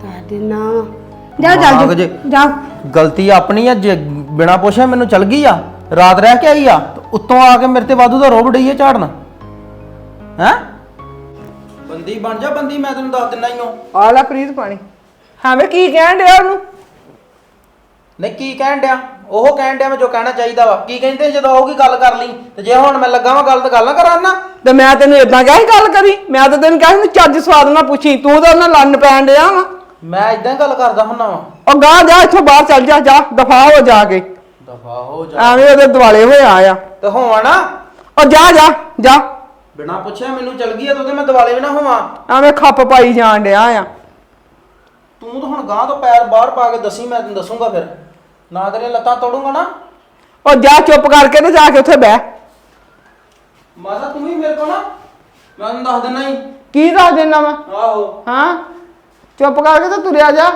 S2: ਤੁਹਾਡੇ ਨਾ ਜਾ
S3: ਦਿਮਾਗ
S2: ਚੱਲ
S3: ਜੇ-
S2: ਜਾ।
S3: ਗਲਤੀ ਆਪਣੀ ਆ ਜੇ ਬਿਨਾ ਪੁੱਛਿਆ ਮੈਨੂੰ ਚਲ ਗਈ ਆ ਰਾਤ ਰਹਿ ਕੇ ਆਈ ਆ ਤੇ ਉੱਤੋਂ ਆ ਕੇ ਮੇਰੇ ਤੇ ਵਾਧੂ ਦਾ ਰੋਬ ਡਈ ਆ ਝਾੜਨ। ਹੈ? ਬੰਦੀ ਬਣ ਜਾ ਬੰਦੀ ਮੈਂ ਤੈਨੂੰ ਦੱਸ ਦਿੰਨਾ ਹੀ ਹਾਂ
S4: ਆ ਲੈ ਪ੍ਰੀਤ ਪਾਣੀ। ਹਾਂ ਵੇ ਕੀ ਕਹਿਣ ਡਿਆ ਉਹਨੂੰ?
S3: ਨਹੀਂ ਕੀ ਕਹਿਣ ਡਿਆ? ਉਹ ਕਹਿਣ ਡਿਆ ਮੈਂ ਜੋ ਕਹਿਣਾ ਚਾਹੀਦਾ ਵਾ। ਕੀ ਕਹਿੰਦੇ ਜਦੋਂ ਆਊਗੀ ਗੱਲ ਕਰ ਲਈ। ਤੇ ਜੇ ਹੁਣ ਮੈਂ ਲੱਗਾ ਵਾਂ ਗੱਲ ਤਾਂ ਗੱਲ ਨਾ ਕਰਾਂ ਨਾ।
S4: ਤੇ ਮੈਂ ਤੈਨੂੰ ਇਦਾਂ ਕਿਹਾ ਗੱਲ ਕਰੀ। ਮੈਂ ਤਾਂ ਤੈਨੂੰ ਕਿਹਾ ਚੱਜ ਸਵਾਦ ਨਾਲ ਪੁੱਛੀ। ਤੂੰ ਤਾਂ ਉਹਨਾਂ ਲੰਨ ਪੈਣ ਡਿਆ ਵਾ।
S3: ਮੈਂ ਇਦਾਂ ਗੱਲ ਕਰਦਾ ਹੁੰਨਾ ਵਾ।
S4: ਉਹ ਗਾਂ ਜਾ ਇੱਥੋਂ ਬਾਹਰ ਚੱਲ ਜਾ ਜਾ। ਦਫਾ ਹੋ ਜਾ ਕੇ।
S3: ਦਫਾ ਹੋ ਜਾ।
S4: ਐਵੇਂ ਉਹਦੇ ਦਿਵਾਲੇ ਹੋਏ ਆ
S3: ਤੇ ਹੋਵਾਂ ਨਾ।
S4: ਉਹ ਜਾ ਜਾ ਜਾ।
S3: ਬਿਨਾ ਪੁੱਛਿਆ ਮੈਨੂੰ ਚਲ ਗਈ ਆ ਤਾਂ ਉਹਦੇ ਮੈਂ ਦਿਵਾਲੇ ਵੀ ਨਾ ਹੋਵਾਂ।
S4: ਐਵੇਂ ਖੱਪ ਪਾਈ ਜਾਣ ਡਿਆ ਆ।
S3: ਤੂੰ ਤਾਂ ਹੁਣ ਗਾਂ ਤੋਂ ਪੈਰ ਬਾਹਰ ਪਾ ਕੇ ਦੱਸੀ ਮੈਂ ਤੈਨੂੰ ਦੱਸੂਗਾ ਫਿਰ। ਨਾ ਤੇਰੀਆਂ ਲੱਤਾਂ ਤੋੜੂੰਗਾ ਨਾ।
S4: ਉਹ ਜਾ ਚੁੱਪ ਕਰਕੇ ਤੇ ਜਾ ਕੇ ਉੱਥੇ ਬਹਿ।
S3: ਮਾਤਾ ਤੂੰ ਵੀ ਮੇਰੇ ਕੋਲ ਨਾ। ਮੈਂ ਤੈਨੂੰ ਦੱਸ ਦਿੰਦਾ ਹੀ
S4: ਕੀ ਦੱਸ ਦੇਣਾ ਵਾ
S3: ਆਹੋ।
S4: ਹਾਂ? ਚੁੱਪ ਕਰਕੇ ਤੇ ਤੁਰਿਆ ਜਾ।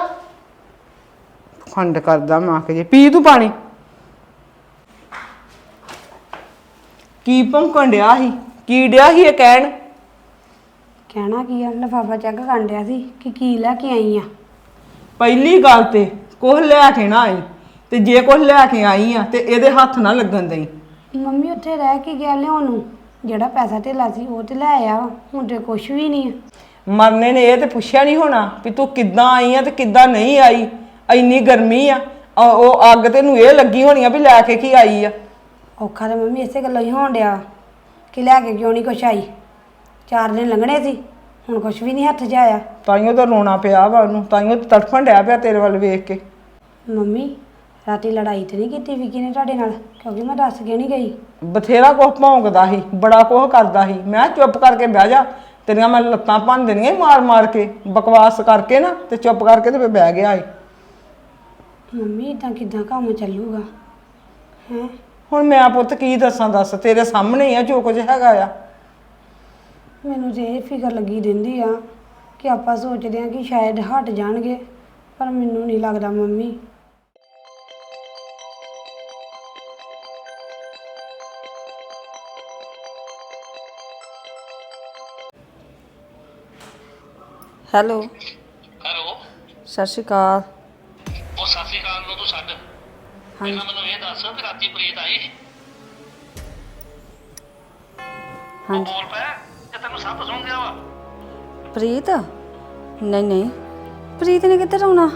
S4: ਖੰਡ ਕਰਦਾ ਮਾਂ ਕੇ ਜੇ। ਪੀ ਤੂੰ ਪਾਣੀ। ਕੀ ਭੌਂਕਣ ਡਿਆ ਸੀ? ਕੀ ਡਿਆ ਸੀ ਇਹ ਕਹਿਣ?
S2: ਕਹਿਣਾ ਕੀ ਆ? ਲਫਾਫਾ ਚੈੱਕ ਕਰਨ ਡਿਆ ਸੀ ਕਿ ਕੀ ਲੈ ਕੇ ਆਈ ਆ।
S4: ਪਹਿਲੀ ਗੱਲ ਤੇ ਕੁਝ ਲੈ ਕੇ ਨਾ ਆਈ ਤੇ ਜੇ ਕੁਝ ਲੈ ਕੇ ਆਈ ਆ ਤੇ ਇਹਦੇ ਹੱਥ ਨਾ ਲੱਗਣ ਦੇਈ।
S2: ਮੰਮੀ ਉੱਥੇ ਰਹਿ ਕੇ ਗਿਆ ਲਿਆਉਣ ਨੂੰ। ਜਿਹੜਾ ਪੈਸਾ ਧੇਲਾ ਸੀ ਉਹ ਤੇ ਲੈ ਆਇਆ। ਹੁਣ ਤੇ ਕੁਛ ਵੀ ਨਹੀਂ ਆ।
S4: ਮਰਨੇ ਨੇ ਇਹ ਤੇ ਪੁੱਛਿਆ ਨਹੀਂ ਹੋਣਾ ਵੀ ਤੂੰ ਕਿੱਦਾਂ ਆਈ ਆ ਤੇ ਕਿੱਦਾਂ ਨਹੀਂ ਆਈ। ਇੰਨੀ ਗਰਮੀ ਆ। ਉਹ- ਉਹ ਅੱਗ ਤੈਨੂੰ ਇਹ ਲੱਗੀ ਹੋਣੀ ਆ ਵੀ ਲੈ ਕੇ ਕੀ ਆਈ ਆ।
S2: ਔਖਾ ਤੇ ਮੰਮੀ ਇਸੇ ਗੱਲੋਂ ਹੀ ਹੋਣ ਡਿਆ ਕਿ ਲੈ ਕੇ ਕਿਉਂ ਨਹੀਂ ਕੁਛ ਆਈ? ਚਾਰ ਦਿਨ ਲੰਘਣੇ ਸੀ ਹੁਣ ਕੁਛ ਵੀ ਨਹੀਂ ਹੱਥ 'ਚ ਆਇਆ।
S4: ਤਾਈਓ ਤਾਂ ਰੋਣਾ ਪਿਆ ਵਾ ਉਹਨੂੰ ਤਾਈਓ ਤੜਫਣ ਡਿਆ ਪਿਆ ਤੇਰੇ ਵੱਲ ਵੇਖ ਕੇ।
S2: ਮੰਮੀ ਰਾਤੀ ਲੜਾਈ ਤੇ ਨਹੀਂ ਕੀਤੀ ਵਿਕੀ ਨੇ ਤੁਹਾਡੇ ਨਾਲ ਕਿਉਂਕਿ ਮੈਂ ਦੱਸ ਕੇ ਨਹੀਂ ਗਈ।
S4: ਬਥੇਰਾ ਕੁਛ ਭੌਂਕਦਾ ਸੀ ਬੜਾ ਕੁਛ ਕਰਦਾ ਸੀ। ਮੈਂ ਕਿਹਾ ਚੁੱਪ ਕਰਕੇ ਬਹਿ ਜਾ ਤੇਰੀਆਂ ਮੈਂ ਲੱਤਾਂ ਭੰਨ ਦੇਣੀਆਂ ਮਾਰ ਮਾਰ ਕੇ ਬਕਵਾਸ ਕਰਕੇ ਨਾ ਤੇ ਚੁੱਪ ਕਰਕੇ ਤੇ ਫਿਰ ਬਹਿ ਗਿਆ ਏ
S2: ਮੰਮੀ ਇਦਾਂ ਕਿਦਾਂ ਕੰਮ ਚੱਲੂਗਾ? ਹੈ?
S4: ਹੁਣ ਮੈਂ ਪੁੱਤ ਕੀ ਦੱਸਾਂ ਦੱਸ ਤੇਰੇ ਸਾਹਮਣੇ ਹੀ ਆ ਜੋ ਕੁਝ ਹੈਗਾ ਆ।
S2: ਮੈਨੂੰ ਤੇ ਇਹ ਫਿਕਰ ਲੱਗੀ ਰਹਿੰਦੀ ਆ ਕਿ ਆਪਾਂ ਸੋਚਦੇ ਆ ਕਿ ਸ਼ਾਇਦ ਹਟ ਜਾਣਗੇ ਪਰ ਮੈਨੂੰ ਨਹੀਂ ਲੱਗਦਾ ਮੰਮੀ।
S1: ਹੈਲੋ।
S8: ਹੈਲੋ।
S1: ਸਤਿ ਸ਼੍ਰੀ ਅਕਾਲ।
S8: ਉਹ ਸਤਿ ਸ਼੍ਰੀ ਅਕਾਲ ਨੂੰ ਤੂੰ ਛੱਡ। ਪਹਿਲਾਂ ਮੈਨੂੰ ਇਹ ਦੱਸ ਵੀ ਰਾਤੀ ਪ੍ਰੀਤ ਆਈ? ਸੀ? ਉਹ
S1: ਹਾਂਜੀ।
S8: ਬੋਲ ਪਿਆ ਕਿ ਤੈਨੂੰ ਸਭ ਸੁਣ ਗਿਆ ਵਾ।
S1: ਪ੍ਰੀਤ? ਨਹੀਂ ਨਹੀਂ। ਪ੍ਰੀਤ ਨੇ ਕਿੱਧਰ ਆਉਣਾ?